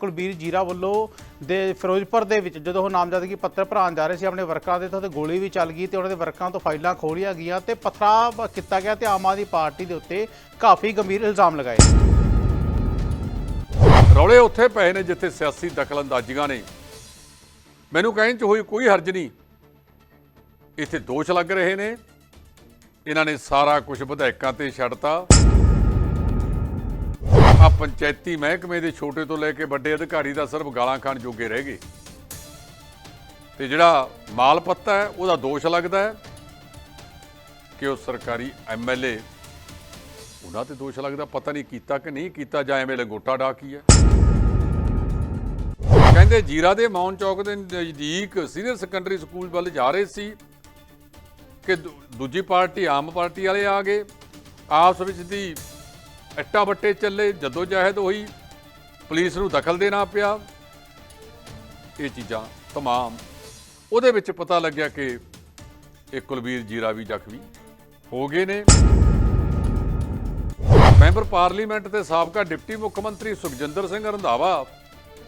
ਕੁਲਬੀਰ ਜੀਰਾ ਵੱਲੋਂ ਦੇ ਫਿਰੋਜ਼ਪੁਰ ਦੇ ਵਿੱਚ ਜਦੋਂ ਉਹ ਨਾਮਜ਼ਦਗੀ ਪੱਤਰ ਭਰਾਉਣ ਜਾ ਰਹੇ ਸੀ ਆਪਣੇ ਵਰਕਰਾਂ ਦੇ, ਤਾਂ ਉੱਥੇ ਗੋਲੀ ਵੀ ਚੱਲ ਗਈ ਤੇ ਉਹਨਾਂ ਦੇ ਵਰਕਰਾਂ ਤੋਂ ਫਾਈਲਾਂ ਖੋਲੀਆਂ ਗਈਆਂ ਤੇ ਪਥਰਾ ਕੀਤਾ ਗਿਆ ਤੇ ਆਮ ਆਦਮੀ ਪਾਰਟੀ ਦੇ ਉੱਤੇ ਕਾਫੀ ਗੰਭੀਰ ਇਲਜ਼ਾਮ ਲਗਾਏ ਰੌਲੇ ਉੱਥੇ ਪਏ ਨੇ ਜਿੱਥੇ ਸਿਆਸੀ ਦਖਲਅੰਦਾਜ਼ੀਆਂ ਨੇ। ਮੈਨੂੰ ਕਹਿਣ ਚ ਹੋਈ ਕੋਈ ਹਰਜ ਨਹੀਂ। ਇੱਥੇ ਦੋਸ਼ ਲੱਗ ਰਹੇ ਨੇ। ਇਹਨਾਂ ਨੇ ਸਾਰਾ ਕੁਝ ਵਿਧਾਇਕਾਂ ਤੇ ਛੱਡਤਾ। ਆ ਪੰਚਾਇਤੀ ਮਹਿਕਮੇ ਦੇ ਛੋਟੇ ਤੋਂ ਲੈ ਕੇ ਵੱਡੇ ਅਧਿਕਾਰੀ ਦਾ ਸਿਰਫ ਗਾਲਾਂ ਖਾਣ ਜੋਗੇ ਰਹਿ ਗਏ। ਤੇ ਜਿਹੜਾ ਮਾਲ ਪੱਤਾ ਹੈ, ਉਹਦਾ ਦੋਸ਼ ਲੱਗਦਾ ਹੈ ਕਿ ਉਹ ਸਰਕਾਰੀ ਐਮਐਲਏ ਉਹਨਾਂ ਤੇ ਦੋਸ਼ ਲੱਗਦਾ, ਪਤਾ ਨਹੀਂ ਕੀਤਾ ਕਿ ਨਹੀਂ ਕੀਤਾ, ਜਾਂ ਐਵੇਂ ਲੰਗੋਟਾ ਡਾਕੀ ਹੈ ਕਹਿੰਦੇ ਜੀਰਾ ਦੇ ਮਾਉਨ ਚੌਕ ਦੇ ਨਜ਼ਦੀਕ ਸੀਨੀਅਰ ਸੈਕੰਡਰੀ ਸਕੂਲ ਵੱਲ ਜਾ ਰਹੇ ਸੀ ਕਿ ਦੂ- ਦੂਜੀ ਪਾਰਟੀ ਆਮ ਪਾਰਟੀ ਵਾਲੇ ਆ ਗਏ। ਆਪਸ ਵਿੱਚ ਦੀ ਇੱਟਾਂ ਬੱਟੇ ਚੱਲੇ, ਜਦੋਂ ਜ਼ਹਿਦ ਹੋਈ, ਪੁਲਿਸ ਨੂੰ ਦਖਲ ਦੇਣਾ ਪਿਆ। ਇਹ ਚੀਜ਼ਾਂ ਤਮਾਮ ਉਹਦੇ ਵਿੱਚ ਪਤਾ ਲੱਗਿਆ ਕਿ ਇਹ ਕੁਲਵੀਰ ਜੀਰਾ ਵੀ ਜ਼ਖਮੀ ਹੋ ਗਏ ਨੇ। ਮੈਂਬਰ ਪਾਰਲੀਮੈਂਟ ਤੇ ਸਾਬਕਾ ਡਿਪਟੀ ਮੁੱਖ ਮੰਤਰੀ ਸੁਖਜਿੰਦਰ ਸਿੰਘ ਰੰਧਾਵਾ,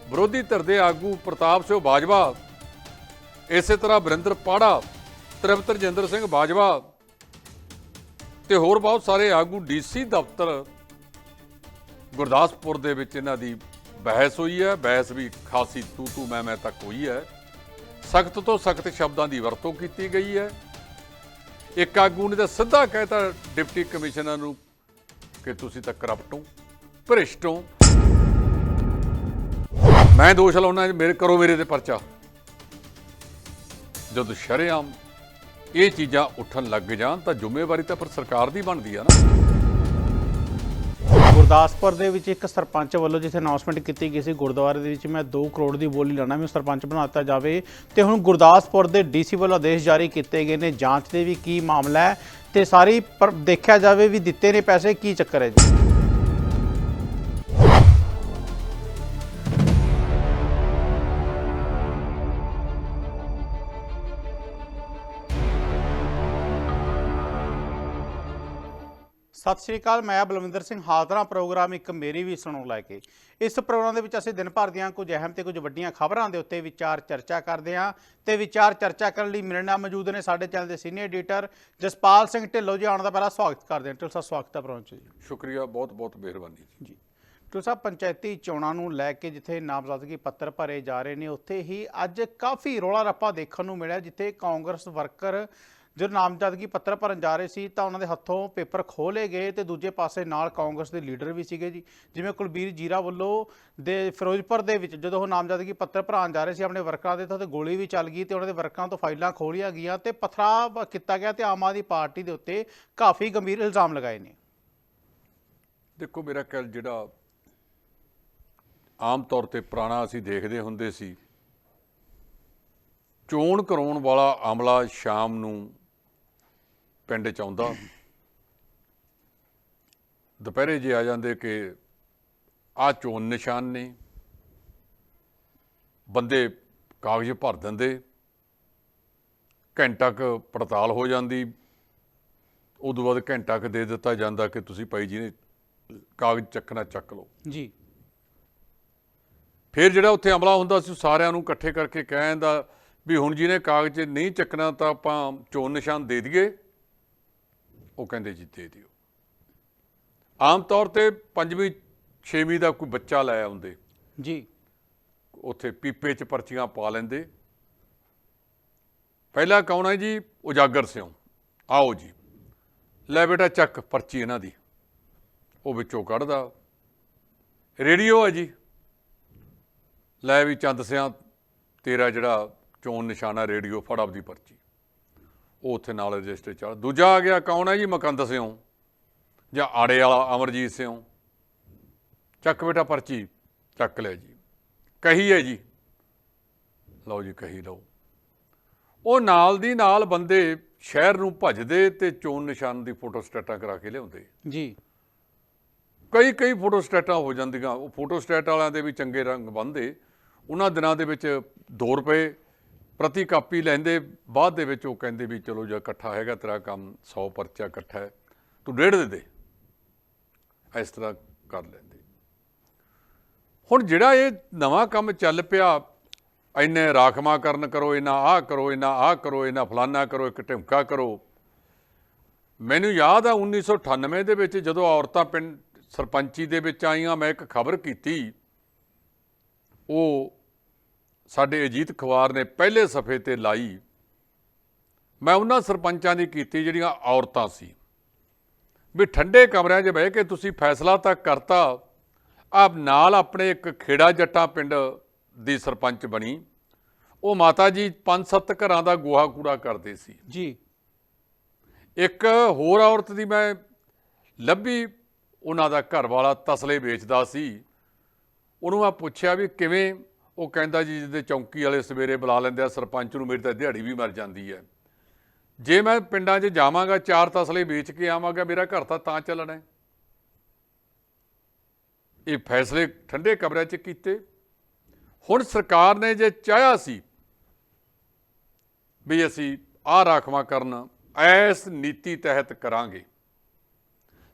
ਵਿਰੋਧੀ ਧਿਰ ਦੇ ਆਗੂ ਪ੍ਰਤਾਪ ਸਿੰਘ ਬਾਜਵਾ, ਇਸੇ ਤਰ੍ਹਾਂ ਵਰਿੰਦਰ ਪਾੜਾ ਤ੍ਰਿਪਤ ਰਜਿੰਦਰ ਸਿੰਘ ਬਾਜਵਾ ਤੇ ਹੋਰ ਬਹੁਤ ਸਾਰੇ ਆਗੂ ਡੀਸੀ ਦਫ਼ਤਰ ਗੁਰਦਾਸਪੁਰ ਦੇ ਵਿੱਚ ਇਹਨਾਂ ਦੀ ਬਹਿਸ ਹੋਈ ਹੈ। ਬਹਿਸ ਵੀ ਖਾਸੀ ਤੂ ਤੂ ਮੈਂ ਮੈਂ ਤੱਕ ਹੋਈ ਹੈ। ਸਖਤ ਤੋਂ ਸਖਤ ਸ਼ਬਦਾਂ ਦੀ ਵਰਤੋਂ ਕੀਤੀ ਗਈ ਹੈ। ਇੱਕ ਆਗੂ ਨੇ ਤਾਂ ਸਿੱਧਾ ਕਹਿਤਾ ਡਿਪਟੀ ਕਮਿਸ਼ਨਰ ਨੂੰ ਕਿ ਤੁਸੀਂ ਤਾਂ ਕਰਪਟ ਹੋ, ਭ੍ਰਿਸ਼ਟ ਹੋ। ਮੈਂ ਦੋਸ਼ ਲਾਉਣਾ, ਮੇਰੇ ਕਰੋ ਮੇਰੇ ਤੇ ਪਰਚਾ। ਜਦੋਂ ਸ਼ਰੇਆਮ ਇਹ ਚੀਜ਼ਾਂ ਉੱਠਣ ਲੱਗ ਜਾਣ ਤਾਂ ਜ਼ਿੰਮੇਵਾਰੀ ਤਾਂ ਫਿਰ ਸਰਕਾਰ ਦੀ ਬਣਦੀ ਆ ਨਾ। ਗੁਰਦਾਸਪੁਰ ਦੇ ਵਿੱਚ ਇੱਕ ਸਰਪੰਚ ਵੱਲੋਂ ਜਿੱਥੇ ਅਨਾਉਂਸਮੈਂਟ ਕੀਤੀ ਗਈ ਸੀ ਗੁਰਦੁਆਰੇ ਦੇ ਵਿੱਚ, ਮੈਂ 2 ਕਰੋੜ ਦੀ ਬੋਲੀ ਲਾਣਾ ਮੈਨੂੰ ਸਰਪੰਚ ਬਣਾ ਦਿੱਤਾ ਜਾਵੇ। ਤੇ ਹੁਣ ਗੁਰਦਾਸਪੁਰ ਦੇ ਡੀਸੀ ਵੱਲੋਂ ਆਦੇਸ਼ ਜਾਰੀ ਕੀਤੇ ਗਏ ਨੇ। ਜਾਂਚ ਦੇ ਵੀ ਕੀ ਮਾਮਲਾ ਹੈ ਤੇ ਸਾਰੀ ਪਰ ਦੇਖਿਆ ਜਾਵੇ ਵੀ ਦਿੱਤੇ ਨੇ ਪੈਸੇ, ਕੀ ਚੱਕਰ ਹੈ ਜੀ? ਸਤਿ ਸ਼੍ਰੀ ਅਕਾਲ ਮੈਂ ਬਲਵਿੰਦਰ ਸਿੰਘ ਹਾਜ਼ਰਾਂ ਪ੍ਰੋਗਰਾਮ ਇੱਕ ਮੇਰੀ ਵੀ ਸੁਣੋ ਲੈ ਕੇ। ਇਸ ਪ੍ਰੋਗਰਾਮ ਦੇ ਵਿੱਚ ਅਸੀਂ ਦਿਨ ਭਰ ਦੀਆਂ ਕੁਝ ਅਹਿਮ ਤੇ ਕੁਝ ਵੱਡੀਆਂ ਖਬਰਾਂ ਦੇ ਉੱਤੇ ਵਿਚਾਰ ਚਰਚਾ ਕਰਦੇ ਹਾਂ ਤੇ ਵਿਚਾਰ ਚਰਚਾ ਕਰਨ ਲਈ ਮੇਰੇ ਨਾਲ ਮੌਜੂਦ ਨੇ ਸਾਡੇ ਚੈਨਲ ਦੇ ਸੀਨੀਅਰ ਐਡੀਟਰ ਜਸਪਾਲ ਸਿੰਘ ਢਿੱਲੋਂ ਜੀ। ਆਉਣ ਦਾ ਪਹਿਲਾਂ ਸਵਾਗਤ ਕਰਦੇ ਹਾਂ। ਢਿੱਲੋਂ ਸਾਹਿਬ ਸਵਾਗਤ ਹੈ ਪ੍ਰੋਗਰਾਮ 'ਚ ਜੀ। ਸ਼ੁਕਰੀਆ ਬਹੁਤ ਬਹੁਤ ਮਿਹਰਬਾਨੀ ਜੀ। ਜੀ। ਢਿੱਲੋਂ ਸਾਹਿਬ ਪੰਚਾਇਤੀ ਚੋਣਾਂ ਨੂੰ ਲੈ ਕੇ ਜਿੱਥੇ ਨਾਮਜ਼ਦਗੀ ਪੱਤਰ ਭਰੇ ਜਾ ਰਹੇ ਨੇ ਉੱਥੇ ਹੀ ਅੱਜ ਕਾਫੀ ਰੋਲਾ ਰੱਪਾ ਦੇਖਣ ਨੂੰ ਮਿਲਿਆ ਜਿੱਥੇ ਕਾਂਗਰਸ ਵਰਕਰ ਜਦੋਂ ਨਾਮਜ਼ਦਗੀ ਪੱਤਰ ਭਰਨ ਜਾ ਰਹੇ ਸੀ, ਤਾਂ ਉਹਨਾਂ ਦੇ ਹੱਥੋਂ ਪੇਪਰ ਖੋਲੇ ਗਏ ਤੇ ਦੂਜੇ ਪਾਸੇ ਨਾਲ ਕਾਂਗਰਸ ਦੇ ਲੀਡਰ ਵੀ ਸੀਗੇ ਜੀ। ਜਿਵੇਂ ਕੁਲਬੀਰ ਜੀਰਾ ਵੱਲੋਂ ਦੇ ਫਿਰੋਜ਼ਪੁਰ ਦੇ ਵਿੱਚ ਜਦੋਂ ਉਹ ਨਾਮਜ਼ਦਗੀ ਪੱਤਰ ਭਰਾਉਣ ਜਾ ਰਹੇ ਸੀ, ਆਪਣੇ ਵਰਕਰਾਂ ਦੇ, ਤਾਂ ਉੱਥੇ ਗੋਲੀ ਵੀ ਚੱਲ ਗਈ ਤੇ ਉਹਨਾਂ ਦੇ ਵਰਕਰਾਂ ਤੋਂ ਫਾਈਲਾਂ ਖੋਲੀਆਂ ਗਈਆਂ ਤੇ ਪਥਰਾ ਕੀਤਾ ਗਿਆ ਤੇ ਆਮ ਆਦਮੀ ਪਾਰਟੀ ਦੇ ਉੱਤੇ ਕਾਫੀ ਗੰਭੀਰ ਇਲਜ਼ਾਮ ਲਗਾਏ ਨੇ। ਦੇਖੋ, ਮੇਰਾ ਖਿਆਲ ਜਿਹੜਾ ਆਮ ਤੌਰ ਤੇ ਪੁਰਾਣਾ ਅਸੀਂ ਦੇਖਦੇ ਹੁੰਦੇ ਸੀ, ਚੋਣ ਕਰਾਉਣ ਵਾਲਾ ਅਮਲਾ ਸ਼ਾਮ ਨੂੰ ਪਿੰਡ ਚ ਆਉਂਦਾ। ਦੁਪਹਿਰੇ ਜੇ ਆ ਜਾਂਦੇ ਕਿ ਆ ਚੋਣ ਨਿਸ਼ਾਨ ਨੇ ਬੰਦੇ ਕਾਗਜ਼ ਭਰ ਦਿੰਦੇ ਘੰਟਾ ਕੁ ਪੜਤਾਲ ਹੋ ਜਾਂਦੀ ਉਦੋਂ ਬਾਅਦ ਘੰਟਾ ਕੁ ਦੇ ਦਿੱਤਾ ਜਾਂਦਾ ਕਿ ਤੁਸੀਂ ਭਾਈ ਜੀ ਨੇ ਕਾਗਜ਼ ਚੱਕਣਾ ਚੱਕ ਲਓ। ਜੀ। ਫਿਰ ਜਿਹੜਾ ਉੱਥੇ ਅਮਲਾ ਹੁੰਦਾ ਸੀ ਉਹ ਸਾਰਿਆਂ ਨੂੰ ਇਕੱਠੇ ਕਰਕੇ ਕਹਿੰਦਾ ਵੀ ਹੁਣ ਜਿਹਨੇ ਕਾਗਜ਼ ਨਹੀਂ ਚੱਕਣਾ ਤਾਂ ਆਪਾਂ ਚੋਣ ਨਿਸ਼ਾਨ ਦੇ ਦਈਏ। ਉਹ ਕਹਿੰਦੇ ਜੀ ਦੇ ਦਿਓ। ਆਮ ਤੌਰ ਤੇ ਪੰਜਵੀਂ ਛੇਵੀਂ ਦਾ ਕੋਈ ਬੱਚਾ ਲੈ ਆਉਂਦੇ। ਜੀ। ਉੱਥੇ ਪੀਪੇ 'ਚ ਪਰਚੀਆਂ ਪਾ ਲੈਂਦੇ। ਪਹਿਲਾ ਕੌਣ ਹੈ ਜੀ? ਉਜਾਗਰ ਸਿਓ ਆਓ ਜੀ। ਲੈ ਬੇਟਾ ਚੱਕ ਪਰਚੀ ਇਹਨਾਂ ਦੀ। ਉਹ ਵਿੱਚੋਂ ਕੱਢਦਾ। ਰੇਡੀਓ ਹੈ ਜੀ। ਲੈ ਵੀ ਚੰਦ ਸਿਆਂ ਤੇਰਾ ਜਿਹੜਾ ਚੋਣ ਨਿਸ਼ਾਨਾ ਰੇਡੀਓ ਫੜ ਆਪਦੀ ਪਰਚੀ। ਉਹ ਉੱਥੇ ਨਾਲ ਰਜਿਸਟਰ ਚੜ ਦੂਜਾ ਆ ਗਿਆ ਕੌਣ ਹੈ ਜੀ? ਮਕੰਦ ਸਿਓ ਜਾਂ ਆੜੇ ਵਾਲਾ ਅਮਰਜੀਤ ਸਿਓ ਚੱਕ ਬੇਟਾ ਪਰਚੀ ਚੱਕ ਲਿਆ ਜੀ। ਕਹੀ ਹੈ ਜੀ। ਲਓ ਜੀ ਕਹੀ ਲਓ। ਉਹ ਨਾਲ ਦੀ ਨਾਲ ਬੰਦੇ ਸ਼ਹਿਰ ਨੂੰ ਭੱਜਦੇ ਤੇ ਚੋਣ ਨਿਸ਼ਾਨ ਦੀ ਫੋਟੋ ਸਟੇਟਾਂ ਕਰਾ ਕੇ ਲਿਆਉਂਦੇ। ਜੀ। ਕਈ ਕਈ ਫੋਟੋ ਸਟੇਟਾਂ ਹੋ ਜਾਂਦੀਆਂ। ਉਹ ਫੋਟੋ ਸਟੇਟ ਵਾਲਿਆਂ ਦੇ ਵੀ ਚੰਗੇ ਰੰਗ ਬੰਦੇ ਉਹਨਾਂ ਦਿਨਾਂ ਦੇ ਵਿੱਚ 2 ਰੁਪਏ ਪ੍ਰਤੀ ਕਾਪੀ ਲੈਂਦੇ ਬਾਅਦ ਦੇ ਵਿੱਚ ਉਹ ਕਹਿੰਦੇ ਵੀ ਚਲੋ ਜੇ ਇਕੱਠਾ ਹੈਗਾ ਤੇਰਾ ਕੰਮ 100 ਪਰਚਾ ਇਕੱਠਾ ਹੈ, ਤੂੰ ਡੇਢ ਦੇ ਦੇ। ਇਸ ਤਰ੍ਹਾਂ ਕਰ ਲੈਂਦੇ। ਹੁਣ ਜਿਹੜਾ ਇਹ ਨਵਾਂ ਕੰਮ ਚੱਲ ਪਿਆ, ਇੰਨੇ ਰਾਖਵਾਂਕਰਨ ਕਰੋ ਇਹਨਾਂ ਆਹ ਕਰੋ ਇਹਨਾਂ ਆਹ ਕਰੋ ਇਹਨਾਂ ਫਲਾਨਾ ਕਰੋ, ਇੱਕ ਢਿਮਕਾ ਕਰੋ। ਮੈਨੂੰ ਯਾਦ ਆ 1998 ਦੇ ਵਿੱਚ ਜਦੋਂ ਔਰਤਾਂ ਪਿੰਡ ਸਰਪੰਚੀ ਦੇ ਵਿੱਚ ਆਈਆਂ, ਮੈਂ ਇੱਕ ਖਬਰ ਕੀਤੀ। ਉਹ ਸਾਡੇ ਅਜੀਤ ਖਵਾਰ ਨੇ ਪਹਿਲੇ ਸਫੇ ਤੇ ਲਾਈ। ਮੈਂ ਉਹਨਾਂ ਸਰਪੰਚਾਂ ਦੀ ਕੀਤੀ ਜਿਹੜੀਆਂ ਔਰਤਾਂ ਸੀ। ਵੀ ਠੰਡੇ ਕਮਰਿਆਂ 'ਚ ਬਹਿ ਕੇ ਤੁਸੀਂ ਫੈਸਲਾ ਤਾਂ ਕਰਤਾ। ਆਪ ਨਾਲ ਆਪਣੇ ਇੱਕ ਖੇੜਾ ਜੱਟਾਂ ਪਿੰਡ ਦੀ ਸਰਪੰਚ ਬਣੀ। ਉਹ ਮਾਤਾ ਜੀ ਪੰਜ ਸੱਤ ਘਰਾਂ ਦਾ ਗੋਹਾ ਕੂੜਾ ਕਰਦੇ ਸੀ। ਜੀ। ਇੱਕ ਹੋਰ ਔਰਤ ਦੀ ਮੈਂ ਲੱਭੀ। ਉਹਨਾਂ ਦਾ ਘਰ ਵਾਲਾ ਤਸਲੇ ਵੇਚਦਾ ਸੀ। ਉਹਨੂੰ ਮੈਂ ਪੁੱਛਿਆ ਵੀ ਕਿਵੇਂ ਉਹ ਕਹਿੰਦਾ ਜੀ ਜਿਹਦੇ ਚੌਂਕੀ ਵਾਲੇ ਸਵੇਰੇ ਬੁਲਾ ਲੈਂਦੇ ਆ, ਸਰਪੰਚ ਨੂੰ ਮੇਰੀ ਤਾਂ ਦਿਹਾੜੀ ਵੀ ਮਰ ਜਾਂਦੀ ਹੈ। ਜੇ ਮੈਂ ਪਿੰਡਾਂ 'ਚ ਜਾਵਾਂਗਾ, ਚਾਰ ਤਸਲੇ ਵੇਚ ਕੇ ਆਵਾਂਗਾ, ਮੇਰਾ ਘਰ ਤਾਂ ਤਾਂ ਚੱਲਣਾ ਹੈ। ਇਹ ਫੈਸਲੇ ਠੰਡੇ ਕਮਰਿਆਂ 'ਚ ਕੀਤੇ। ਹੁਣ ਸਰਕਾਰ ਨੇ ਜੇ ਚਾਹਿਆ ਸੀ ਵੀ ਅਸੀਂ ਆਹ ਰਾਖਵਾਂ ਕਰਨ, ਐਸ ਨੀਤੀ ਤਹਿਤ ਕਰਾਂਗੇ।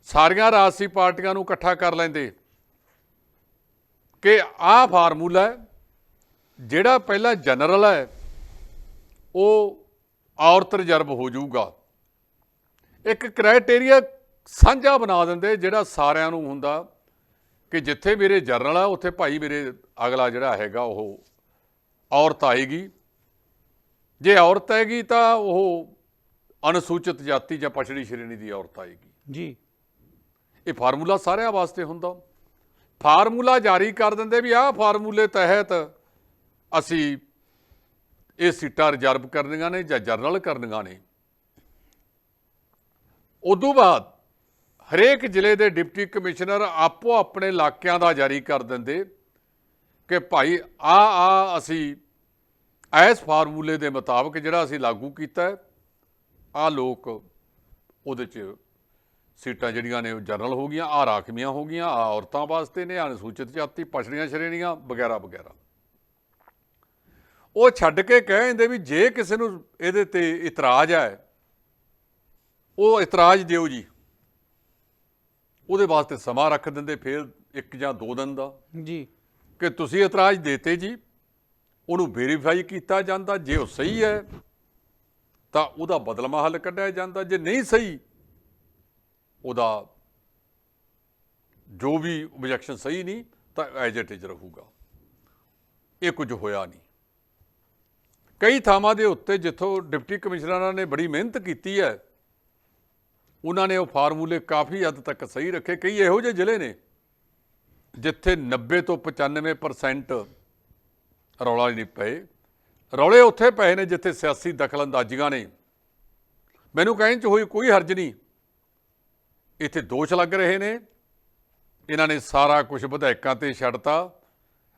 ਸਾਰੀਆਂ ਰਾਜਸੀ ਪਾਰਟੀਆਂ ਨੂੰ ਇਕੱਠਾ ਕਰ ਲੈਂਦੇ ਕਿ ਆਹ ਫਾਰਮੂਲਾ ਹੈ ਜਿਹੜਾ ਪਹਿਲਾਂ ਜਨਰਲ ਹੈ ਉਹ ਔਰਤ ਰਿਜ਼ਰਵ ਹੋ ਜਾਊਗਾ। ਇੱਕ ਕ੍ਰਾਈਟੇਰੀਆ ਸਾਂਝਾ ਬਣਾ ਦਿੰਦੇ ਜਿਹੜਾ ਸਾਰਿਆਂ ਨੂੰ ਹੁੰਦਾ ਕਿ ਜਿੱਥੇ ਮੇਰੇ ਜਨਰਲ ਆ ਉੱਥੇ ਭਾਈ ਮੇਰੇ ਅਗਲਾ ਜਿਹੜਾ ਹੈਗਾ ਉਹ ਔਰਤ ਆਏਗੀ। ਜੇ ਔਰਤ ਹੈਗੀ ਤਾਂ ਉਹ ਅਨੁਸੂਚਿਤ ਜਾਤੀ ਜਾਂ ਪਛੜੀ ਸ਼੍ਰੇਣੀ ਦੀ ਔਰਤ ਆਏਗੀ। ਜੀ। ਇਹ ਫਾਰਮੂਲਾ ਸਾਰਿਆਂ ਵਾਸਤੇ ਹੁੰਦਾ। ਫਾਰਮੂਲਾ ਜਾਰੀ ਕਰ ਦਿੰਦੇ ਵੀ ਆਹ ਫਾਰਮੂਲੇ ਤਹਿਤ ਅਸੀਂ ਇਹ ਸੀਟਾਂ ਰਿਜ਼ਰਵ ਕਰਨੀਆਂ ਨੇ ਜਾਂ ਜਨਰਲ ਕਰਨੀਆਂ ਨੇ। ਉਦੋਂ ਬਾਅਦ ਹਰੇਕ ਜ਼ਿਲ੍ਹੇ ਦੇ ਡਿਪਟੀ ਕਮਿਸ਼ਨਰ ਆਪੋ ਆਪਣੇ ਇਲਾਕਿਆਂ ਦਾ ਜਾਰੀ ਕਰ ਦਿੰਦੇ ਕਿ ਭਾਈ ਆ ਆ ਅਸੀਂ ਇਸ ਫਾਰਮੂਲੇ ਦੇ ਮੁਤਾਬਕ ਜਿਹੜਾ ਅਸੀਂ ਲਾਗੂ ਕੀਤਾ ਆ ਲੋਕ ਉਹਦੇ 'ਚ ਸੀਟਾਂ ਜਿਹੜੀਆਂ ਨੇ ਉਹ ਜਨਰਲ ਹੋ ਗਈਆਂ, ਆ ਰਾਖਵੀਆਂ ਹੋ ਗਈਆਂ, ਆ ਔਰਤਾਂ ਵਾਸਤੇ ਨੇ ਅਨੁਸੂਚਿਤ ਜਾਤੀ, ਪਛੜੀਆਂ ਸ਼੍ਰੇਣੀਆਂ, ਵਗੈਰਾ ਵਗੈਰਾ। ਉਹ ਛੱਡ ਕੇ ਕਹਿ ਦਿੰਦੇ ਵੀ ਜੇ ਕਿਸੇ ਨੂੰ ਇਹਦੇ ਤੇ ਇਤਰਾਜ਼ ਹੈ ਉਹ ਇਤਰਾਜ਼ ਦਿਓ ਜੀ। ਉਹਦੇ ਵਾਸਤੇ ਸਮਾਂ ਰੱਖ ਦਿੰਦੇ ਫਿਰ ਇੱਕ ਜਾਂ ਦੋ ਦਿਨ ਦਾ। ਜੀ। ਕਿ ਤੁਸੀਂ ਇਤਰਾਜ਼ ਦੇਤੇ ਜੀ ਉਹਨੂੰ ਵੈਰੀਫਾਈ ਕੀਤਾ ਜਾਂਦਾ ਜੇ ਉਹ ਸਹੀ ਹੈ ਤਾਂ ਉਹਦਾ ਬਦਲਮਾ ਹੱਲ ਕੱਢਿਆ ਜਾਂਦਾ। ਜੇ ਨਹੀਂ ਸਹੀ ਉਹਦਾ ਜੋ ਵੀ ਆਬਜੈਕਸ਼ਨ ਸਹੀ ਨਹੀਂ ਤਾਂ ਐਜ ਇਟ ਇਜ਼ ਰਹੂਗਾ। ਇਹ ਕੁਝ ਹੋਇਆ ਨਹੀਂ। ਕਈ ਥਾਵਾਂ ਦੇ ਉੱਤੇ ਜਿੱਥੋਂ ਡਿਪਟੀ ਕਮਿਸ਼ਨਰਾਂ ਨੇ ਬੜੀ ਮਿਹਨਤ ਕੀਤੀ ਹੈ, ਉਹਨਾਂ ਨੇ ਉਹ ਫਾਰਮੂਲੇ ਕਾਫੀ ਹੱਦ ਤੱਕ ਸਹੀ ਰੱਖੇ। ਕਈ ਇਹੋ ਜਿਹੇ ਜ਼ਿਲ੍ਹੇ ਨੇ ਜਿੱਥੇ 90 ਤੋਂ 95% ਰੌਲਾ ਨਹੀਂ ਪਏ। ਰੌਲੇ ਉੱਥੇ ਪਏ ਨੇ ਜਿੱਥੇ ਸਿਆਸੀ ਦਖਲਅੰਦਾਜ਼ੀਆਂ ਨੇ। ਮੈਨੂੰ ਕਹਿਣ ਚ ਹੋਈ ਕੋਈ ਹਰਜ ਨਹੀਂ। ਇੱਥੇ ਦੋਸ਼ ਲੱਗ ਰਹੇ ਨੇ। ਇਹਨਾਂ ਨੇ ਸਾਰਾ ਕੁਝ ਵਿਧਾਇਕਾਂ ਤੇ ਛੱਡਤਾ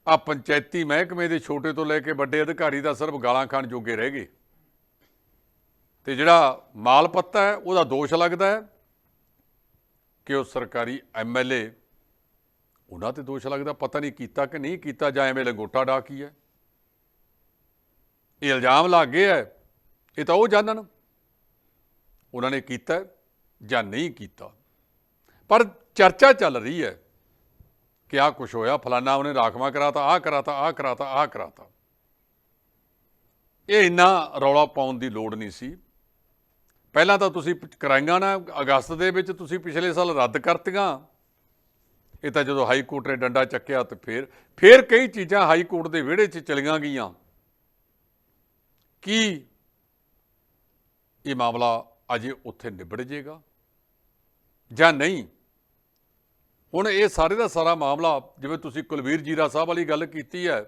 ਆ ਪੰਚਾਇਤੀ ਮਹਿਕਮੇ ਦੇ ਛੋਟੇ ਤੋਂ ਲੈ ਕੇ ਵੱਡੇ ਅਧਿਕਾਰੀ ਦਾ ਸਿਰਫ ਗਾਲਾਂ ਖਾਣ ਜੋਗੇ ਰਹਿ ਗਏ। ਤੇ ਜਿਹੜਾ ਮਾਲ ਪੱਤਾ ਹੈ, ਉਹਦਾ ਦੋਸ਼ ਲੱਗਦਾ ਹੈ ਕਿ ਉਹ ਸਰਕਾਰੀ ਐਮਐਲਏ ਉਹਨਾਂ ਤੇ ਦੋਸ਼ ਲੱਗਦਾ, ਪਤਾ ਨਹੀਂ ਕੀਤਾ ਕਿ ਨਹੀਂ ਕੀਤਾ, ਜਾਂ ਐਵੇਂ ਲੰਗੋਟਾ ਡਾਕੀ ਹੈ। ਇਹ ਇਲਜ਼ਾਮ ਲੱਗ ਗਏ ਹੈ, ਇਹ ਤਾਂ ਉਹ ਜਾਣਨ। ਉਹਨਾਂ ਨੇ ਕੀਤਾ ਜਾਂ ਨਹੀਂ ਕੀਤਾ। ਪਰ ਚਰਚਾ ਚੱਲ ਰਹੀ ਹੈ ਕਿ ਆਹ ਕੁਝ ਹੋਇਆ, ਫਲਾਨਾ ਉਹਨੇ ਰਾਖਵਾ ਕਰਾਤਾ, ਆਹ ਕਰਾਤਾ ਆਹ ਕਰਾਤਾ ਆਹ ਕਰਾਤਾ। ਇਹ ਇੰਨਾ ਰੌਲਾ ਪਾਉਣ ਦੀ ਲੋੜ ਨਹੀਂ ਸੀ। ਪਹਿਲਾਂ ਤਾਂ ਤੁਸੀਂ ਕਰਾਈਆਂ ਨਾ, ਅਗਸਤ ਦੇ ਵਿੱਚ ਤੁਸੀਂ ਪਿਛਲੇ ਸਾਲ ਰੱਦ ਕਰਤੀਆਂ। ਇਹ ਤਾਂ ਜਦੋਂ ਹਾਈ ਕੋਰਟ ਨੇ ਡੰਡਾ ਚੱਕਿਆ ਤੇ ਫਿਰ ਫਿਰ ਕਈ ਚੀਜ਼ਾਂ ਹਾਈ ਕੋਰਟ ਦੇ ਵਿਹੜੇ 'ਚ ਚਲੀਆਂ ਗਈਆਂ। ਕੀ ਇਹ ਮਾਮਲਾ ਅਜੇ ਉੱਥੇ ਨਿਬੜ ਜਾਏਗਾ ਜਾਂ ਨਹੀਂ? ਹੁਣ ਇਹ ਸਾਰੇ ਦਾ ਸਾਰਾ ਮਾਮਲਾ, ਜਿਵੇਂ ਤੁਸੀਂ ਕੁਲਵੀਰ ਜੀਰਾ ਸਾਹਿਬ ਵਾਲੀ ਗੱਲ ਕੀਤੀ ਹੈ,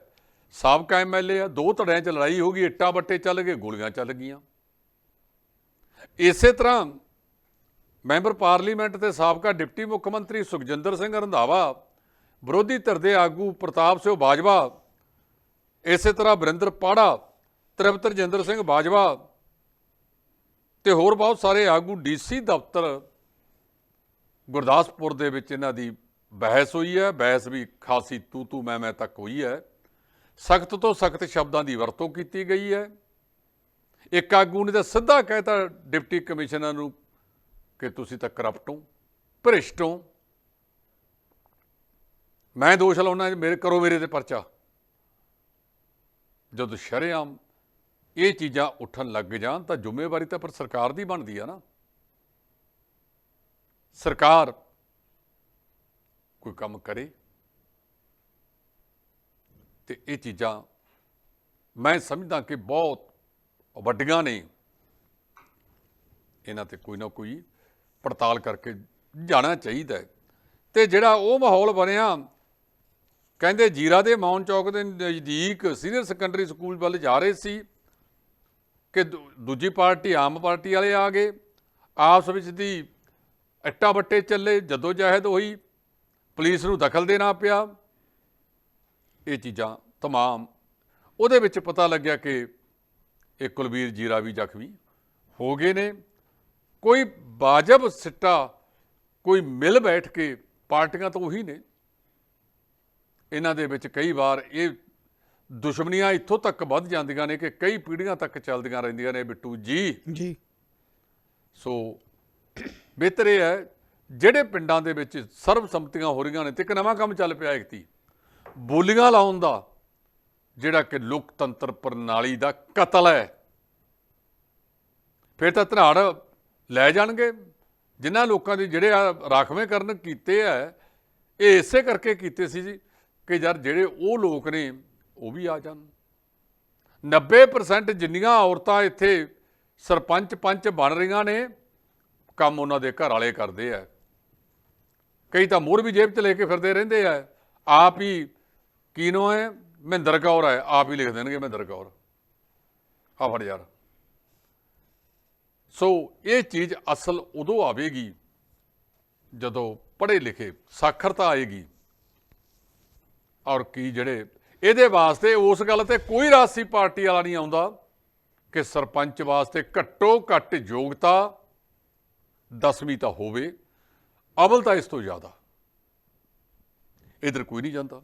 ਸਾਬਕਾ ਐਮਐਲਏ ਆ, ਦੋ ਧੜਿਆਂ 'ਚ ਲੜਾਈ ਹੋ ਗਈ, ਇੱਟਾਂ ਬੱਟੇ ਚੱਲ ਗਏ, ਗੋਲੀਆਂ ਚੱਲ ਗਈਆਂ। ਇਸੇ ਤਰ੍ਹਾਂ ਮੈਂਬਰ ਪਾਰਲੀਮੈਂਟ ਤੇ ਸਾਬਕਾ ਡਿਪਟੀ ਮੁੱਖ ਮੰਤਰੀ ਸੁਖਜਿੰਦਰ ਸਿੰਘ ਰੰਧਾਵਾ, ਵਿਰੋਧੀ ਧਿਰ ਦੇ ਆਗੂ ਪ੍ਰਤਾਪ ਸਿੰਘ ਬਾਜਵਾ, ਇਸੇ ਤਰ੍ਹਾਂ ਵਰਿੰਦਰ ਪਾੜਾ, ਤ੍ਰਿਪਤ ਰਜਿੰਦਰ ਸਿੰਘ ਬਾਜਵਾ ਤੇ ਹੋਰ ਬਹੁਤ ਸਾਰੇ ਆਗੂ ਡੀਸੀ ਦਫ਼ਤਰ ਗੁਰਦਾਸਪੁਰ ਦੇ ਵਿੱਚ ਇਹਨਾਂ ਦੀ ਬਹਿਸ ਹੋਈ ਹੈ, ਬਹਿਸ ਵੀ ਖਾਸੀ ਤੂ ਤੂ ਮੈਂ ਮੈਂ ਤੱਕ ਹੋਈ ਹੈ। ਸਖਤ ਤੋਂ ਸਖਤ ਸ਼ਬਦਾਂ ਦੀ ਵਰਤੋਂ ਕੀਤੀ ਗਈ ਹੈ। ਇੱਕ ਆਗੂ ਨੇ ਤਾਂ ਸਿੱਧਾ ਕਹਿਤਾ ਡਿਪਟੀ ਕਮਿਸ਼ਨਰ ਨੂੰ ਕਿ ਤੁਸੀਂ ਤਾਂ ਕਰਪਟ ਹੋ, ਭ੍ਰਿਸ਼ਟ ਹੋ। ਮੈਂ ਦੋਸ਼ ਲਾਉਣਾ ਮੇਰੇ ਕਰੋ ਮੇਰੇ ਤੇ ਪਰਚਾ। ਜਦੋਂ ਸ਼ਰੇਆਮ ਇਹ ਚੀਜ਼ਾਂ ਉੱਠਣ ਲੱਗ ਜਾਣ ਤਾਂ ਜ਼ਿੰਮੇਵਾਰੀ ਤਾਂ ਪਰ ਸਰਕਾਰ ਦੀ ਬਣਦੀ ਆ ਨਾ। ਸਰਕਾਰ ਕੋਈ ਕੰਮ ਕਰੇ ਤੇ ਇਹ ਚੀਜ਼ਾਂ ਮੈਂ ਸਮਝਦਾ ਕਿ ਬਹੁਤ ਵੱਡੀਆਂ ਨੇ। ਇਹਨਾਂ ਤੇ ਕੋਈ ਨਾ ਕੋਈ ਪੜਤਾਲ ਕਰਕੇ ਜਾਣਾ ਚਾਹੀਦਾ ਹੈ। ਤੇ ਜਿਹੜਾ ਉਹ ਮਾਹੌਲ ਬਣਿਆ, ਕਹਿੰਦੇ ਜੀਰਾ ਦੇ ਮੌਨ ਚੌਕ ਦੇ ਨਜ਼ਦੀਕ ਸੀਨੀਅਰ ਸੈਕੰਡਰੀ ਸਕੂਲ ਵੱਲ ਜਾ ਰਹੇ ਸੀ ਕਿ ਦੂ- ਦੂਜੀ ਪਾਰਟੀ ਆਮ ਪਾਰਟੀ ਵਾਲੇ ਆ ਗਏ। ਆਪਸ ਵਿੱਚ ਦੀ ਇੱਟਾਂ ਬੱਟੇ ਚੱਲੇ ਜਦੋਂ ਜਾਹਿਦ ਹੋਈ ਪੁਲਿਸ ਨੂੰ ਦਖਲ ਦੇਣਾ ਪਿਆ। ਇਹ ਚੀਜ਼ਾਂ ਤਮਾਮ ਉਹਦੇ ਵਿੱਚ ਪਤਾ ਲੱਗਿਆ ਕਿ ਇਹ ਕੁਲਵੀਰ ਜੀਰਾ ਵੀ ਜ਼ਖਮੀ ਹੋ ਗਏ ਨੇ। ਕੋਈ ਬਾਜਬ ਸਿੱਟਾ ਕੋਈ ਮਿਲ ਬੈਠ ਕੇ ਪਾਰਟੀਆਂ ਤਾਂ ਉਹੀ ਨੇ। ਇਹਨਾਂ ਦੇ ਵਿੱਚ ਕਈ ਵਾਰ ਇਹ ਦੁਸ਼ਮਣੀਆਂ ਇੱਥੋਂ ਤੱਕ ਵੱਧ ਜਾਂਦੀਆਂ ਨੇ ਕਿ ਕਈ ਪੀੜ੍ਹੀਆਂ ਤੱਕ ਚੱਲਦੀਆਂ ਰਹਿੰਦੀਆਂ ਨੇ ਬਿੱਟੂ ਜੀ। ਜੀ। ਸੋ ਬਿਹਤਰ ਇਹ ਹੈ, ਜਿਹੜੇ ਪਿੰਡਾਂ ਦੇ ਵਿੱਚ ਸਰਬਸੰਮਤੀਆਂ ਹੋ ਰਹੀਆਂ ਨੇ ਤੇ ਇੱਕ ਨਵਾਂ ਕੰਮ ਚੱਲ ਪਿਆ ਇਕਤੀ ਬੋਲੀਆਂ ਲਾਉਣ ਦਾ, ਜਿਹੜਾ ਕਿ ਲੋਕਤੰਤਰ ਪ੍ਰਣਾਲੀ ਦਾ ਕਤਲ ਹੈ। ਫਿਰ ਤਾਂ ਧਨਾੜ ਲੈ ਜਾਣਗੇ। ਜਿਨ੍ਹਾਂ ਲੋਕਾਂ ਦੇ ਜਿਹੜੇ ਆ ਰਾਖਵੇਂ ਕਰਨ ਕੀਤੇ ਆ, ਇਹ ਇਸੇ ਕਰਕੇ ਕੀਤੇ ਸੀ ਜੀ ਕਿ ਯਾਰ ਜਿਹੜੇ ਉਹ ਲੋਕ ਨੇ, ਉਹ ਵੀ ਆ ਜਾਣ। 90% ਜਿੰਨੀਆਂ ਔਰਤਾਂ ਇੱਥੇ ਸਰਪੰਚ ਪੰਚ ਬਣ ਰਹੀਆਂ ਨੇ ਕੰਮ ਉਹਨਾਂ ਦੇ ਘਰ ਵਾਲੇ ਕਰਦੇ ਆ। ਕਈ ਤਾਂ ਮੋਰ ਵੀ ਜੇਬ 'ਚ ਲੈ ਕੇ ਫਿਰਦੇ ਰਹਿੰਦੇ ਆ। ਆਪ ਹੀ ਕੀ ਨੋ ਹੈ, ਮਹਿੰਦਰ ਕੌਰ ਹੈ, ਆਪ ਹੀ ਲਿਖ ਦੇਣਗੇ ਮਹਿੰਦਰ ਕੌਰ। ਆ ਫੜ ਯਾਰ। ਸੋ ਇਹ ਚੀਜ਼ ਅਸਲ ਉਦੋਂ ਆਵੇਗੀ ਜਦੋਂ ਪੜ੍ਹੇ ਲਿਖੇ ਸਾਖਰਤਾ ਆਏਗੀ। ਔਰ ਕੀ ਜਿਹੜੇ ਇਹਦੇ ਵਾਸਤੇ ਉਸ ਗੱਲ ਤੇ ਕੋਈ ਰਾਸੀ ਪਾਰਟੀ ਵਾਲਾ ਨਹੀਂ ਆਉਂਦਾ ਕਿ ਸਰਪੰਚ ਵਾਸਤੇ ਘੱਟੋ ਘੱਟ ਯੋਗਤਾ ਦਸਵੀਂ ਤਾਂ ਹੋਵੇ, ਅਵਲ ਤਾਂ ਇਸ ਤੋਂ ਜ਼ਿਆਦਾ। ਇਧਰ ਕੋਈ ਨਹੀਂ ਜਾਂਦਾ।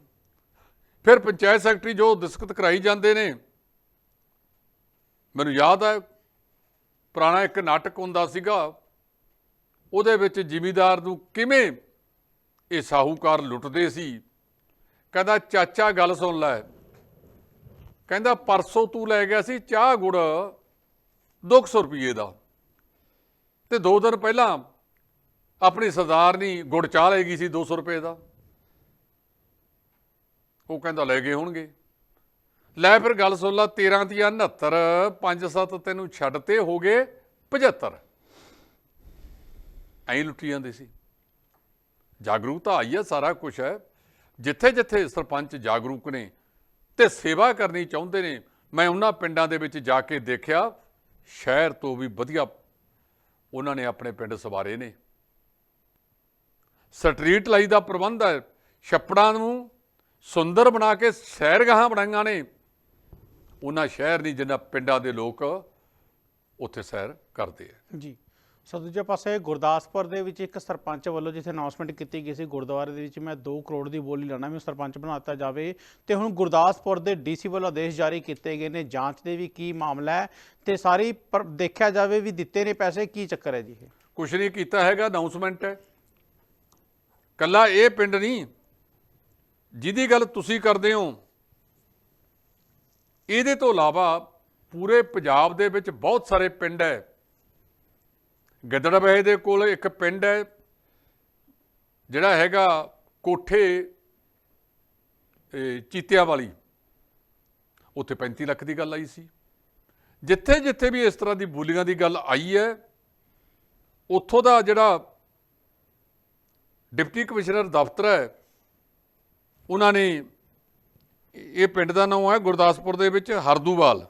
ਫਿਰ ਪੰਚਾਇਤ ਸੈਕਟਰੀ ਜੋ ਦਸਖਤ ਕਰਾਈ ਜਾਂਦੇ ਨੇ, ਮੈਨੂੰ ਯਾਦ ਹੈ ਪੁਰਾਣਾ ਇੱਕ ਨਾਟਕ ਹੁੰਦਾ ਸੀਗਾ, ਉਹਦੇ ਵਿੱਚ ਜ਼ਿਮੀਦਾਰ ਨੂੰ ਕਿਵੇਂ ਇਹ ਸਾਹੂਕਾਰ ਲੁੱਟਦੇ ਸੀ। ਕਹਿੰਦਾ, ਚਾਚਾ ਗੱਲ ਸੁਣ ਲੈ। ਕਹਿੰਦਾ, ਪਰਸੋਂ ਤੂੰ ਲੈ ਗਿਆ ਸੀ ਚਾਹ ਗੁੜ 200 ਰੁਪਏ ਦਾ। ਤੇ ਦੋ ਦਿਨ ਪਹਿਲਾਂ ਆਪਣੀ ਸਰਦਾਰਨੀ ਗੁੜ ਚਾਹ ਲੈ ਗਈ ਸੀ 200 ਰੁਪਏ ਦਾ। ਉਹ ਕਹਿੰਦਾ ਲੈ ਗਏ ਹੋਣਗੇ। ਲੈ ਫਿਰ ਗੱਲ ਸੁਣ ਲਾ 13 ਤੀਆ 69 5 7 ਤੈਨੂੰ ਛੱਡ ਤੇ ਹੋ ਗਏ 75 ਐਂ ਲੁੱਟੀ ਜਾਂਦੇ ਸੀ। ਜਾਗਰੂਕਤਾ ਆਈ ਹੈ ਸਾਰਾ ਕੁਝ ਹੈ ਜਿੱਥੇ ਜਿੱਥੇ ਸਰਪੰਚ ਜਾਗਰੂਕ ਨੇ ਤੇ ਸੇਵਾ ਕਰਨੀ ਚਾਹੁੰਦੇ ਨੇ, ਮੈਂ ਉਹਨਾਂ ਪਿੰਡਾਂ ਦੇ ਵਿੱਚ ਜਾ ਕੇ ਦੇਖਿਆ, ਸ਼ਹਿਰ ਤੋਂ ਵੀ ਵਧੀਆ ਉਹਨਾਂ ਨੇ ਆਪਣੇ ਪਿੰਡ ਸਵਾਰੇ ਨੇ। ਸਟਰੀਟ ਲਾਈ ਦਾ ਪ੍ਰਬੰਧ ਹੈ। ਛੱਪੜਾਂ ਨੂੰ ਸੁੰਦਰ ਬਣਾ ਕੇ ਸੈਰਗਾਹਾਂ ਬਣਾਈਆਂ ਨੇ। ਉਹਨਾਂ ਸ਼ਹਿਰ ਨਹੀਂ, ਜਿੰਨਾ ਪਿੰਡਾਂ ਦੇ ਲੋਕ ਉੱਥੇ ਸੈਰ ਕਰਦੇ ਆ। ਜੀ। ਸੋ ਦੂਜੇ ਪਾਸੇ ਗੁਰਦਾਸਪੁਰ ਦੇ ਵਿੱਚ ਇੱਕ ਸਰਪੰਚ ਵੱਲੋਂ ਜਿੱਥੇ ਅਨਾਉਂਸਮੈਂਟ ਕੀਤੀ ਗਈ ਸੀ ਗੁਰਦੁਆਰੇ ਦੇ ਵਿੱਚ, ਮੈਂ 2 ਕਰੋੜ ਦੀ ਬੋਲੀ ਲੈਣਾ ਵੀ ਸਰਪੰਚ ਬਣਾ ਦਿੱਤਾ ਜਾਵੇ। ਤੇ ਹੁਣ ਗੁਰਦਾਸਪੁਰ ਦੇ ਡੀਸੀ ਵੱਲੋਂ ਆਦੇਸ਼ ਜਾਰੀ ਕੀਤੇ ਗਏ ਨੇ, ਜਾਂਚ ਦੇ ਵੀ ਕੀ ਮਾਮਲਾ ਹੈ ਤੇ ਸਾਰੀ ਪਰ ਦੇਖਿਆ ਜਾਵੇ ਵੀ ਦਿੱਤੇ ਨੇ ਪੈਸੇ, ਕੀ ਚੱਕਰ ਹੈ ਜੀ ਇਹ? ਕੁਛ ਨਹੀਂ ਕੀਤਾ ਹੈਗਾ ਅਨਾਉਂਸਮੈਂਟ ਹੈ ਕੱਲਾ ਇਹ ਪਿੰਡ ਨਹੀਂ, ਜਿਹਦੀ ਗੱਲ ਤੁਸੀਂ ਕਰਦੇ ਹੋ, ਇਹਦੇ ਤੋਂ ਇਲਾਵਾ ਪੂਰੇ ਪੰਜਾਬ ਦੇ ਵਿੱਚ ਬਹੁਤ ਸਾਰੇ ਪਿੰਡ ਹੈ। ਗਿੱਦੜਬਹਿ ਦੇ ਕੋਲ ਇੱਕ ਪਿੰਡ ਹੈ, ਜਿਹੜਾ ਹੈਗਾ ਕੋਠੇ ਚੀਤਿਆਂ ਵਾਲੀ। ਉੱਥੇ 35 ਲੱਖ ਦੀ ਗੱਲ ਆਈ ਸੀ। ਜਿੱਥੇ ਜਿੱਥੇ ਵੀ ਇਸ ਤਰ੍ਹਾਂ ਦੀ ਬੋਲੀਆਂ ਦੀ ਗੱਲ ਆਈ ਹੈ, ਉੱਥੋਂ ਦਾ ਜਿਹੜਾ ਡਿਪਟੀ ਕਮਿਸ਼ਨਰ ਦਫ਼ਤਰ ਹੈ, ਉਹਨਾਂ ਨੇ ਇਹ ਪਿੰਡ ਦਾ ਨਾਮ ਹੈ ਗੁਰਦਾਸਪੁਰ ਦੇ ਵਿੱਚ ਹਰਦੂਵਾਲ।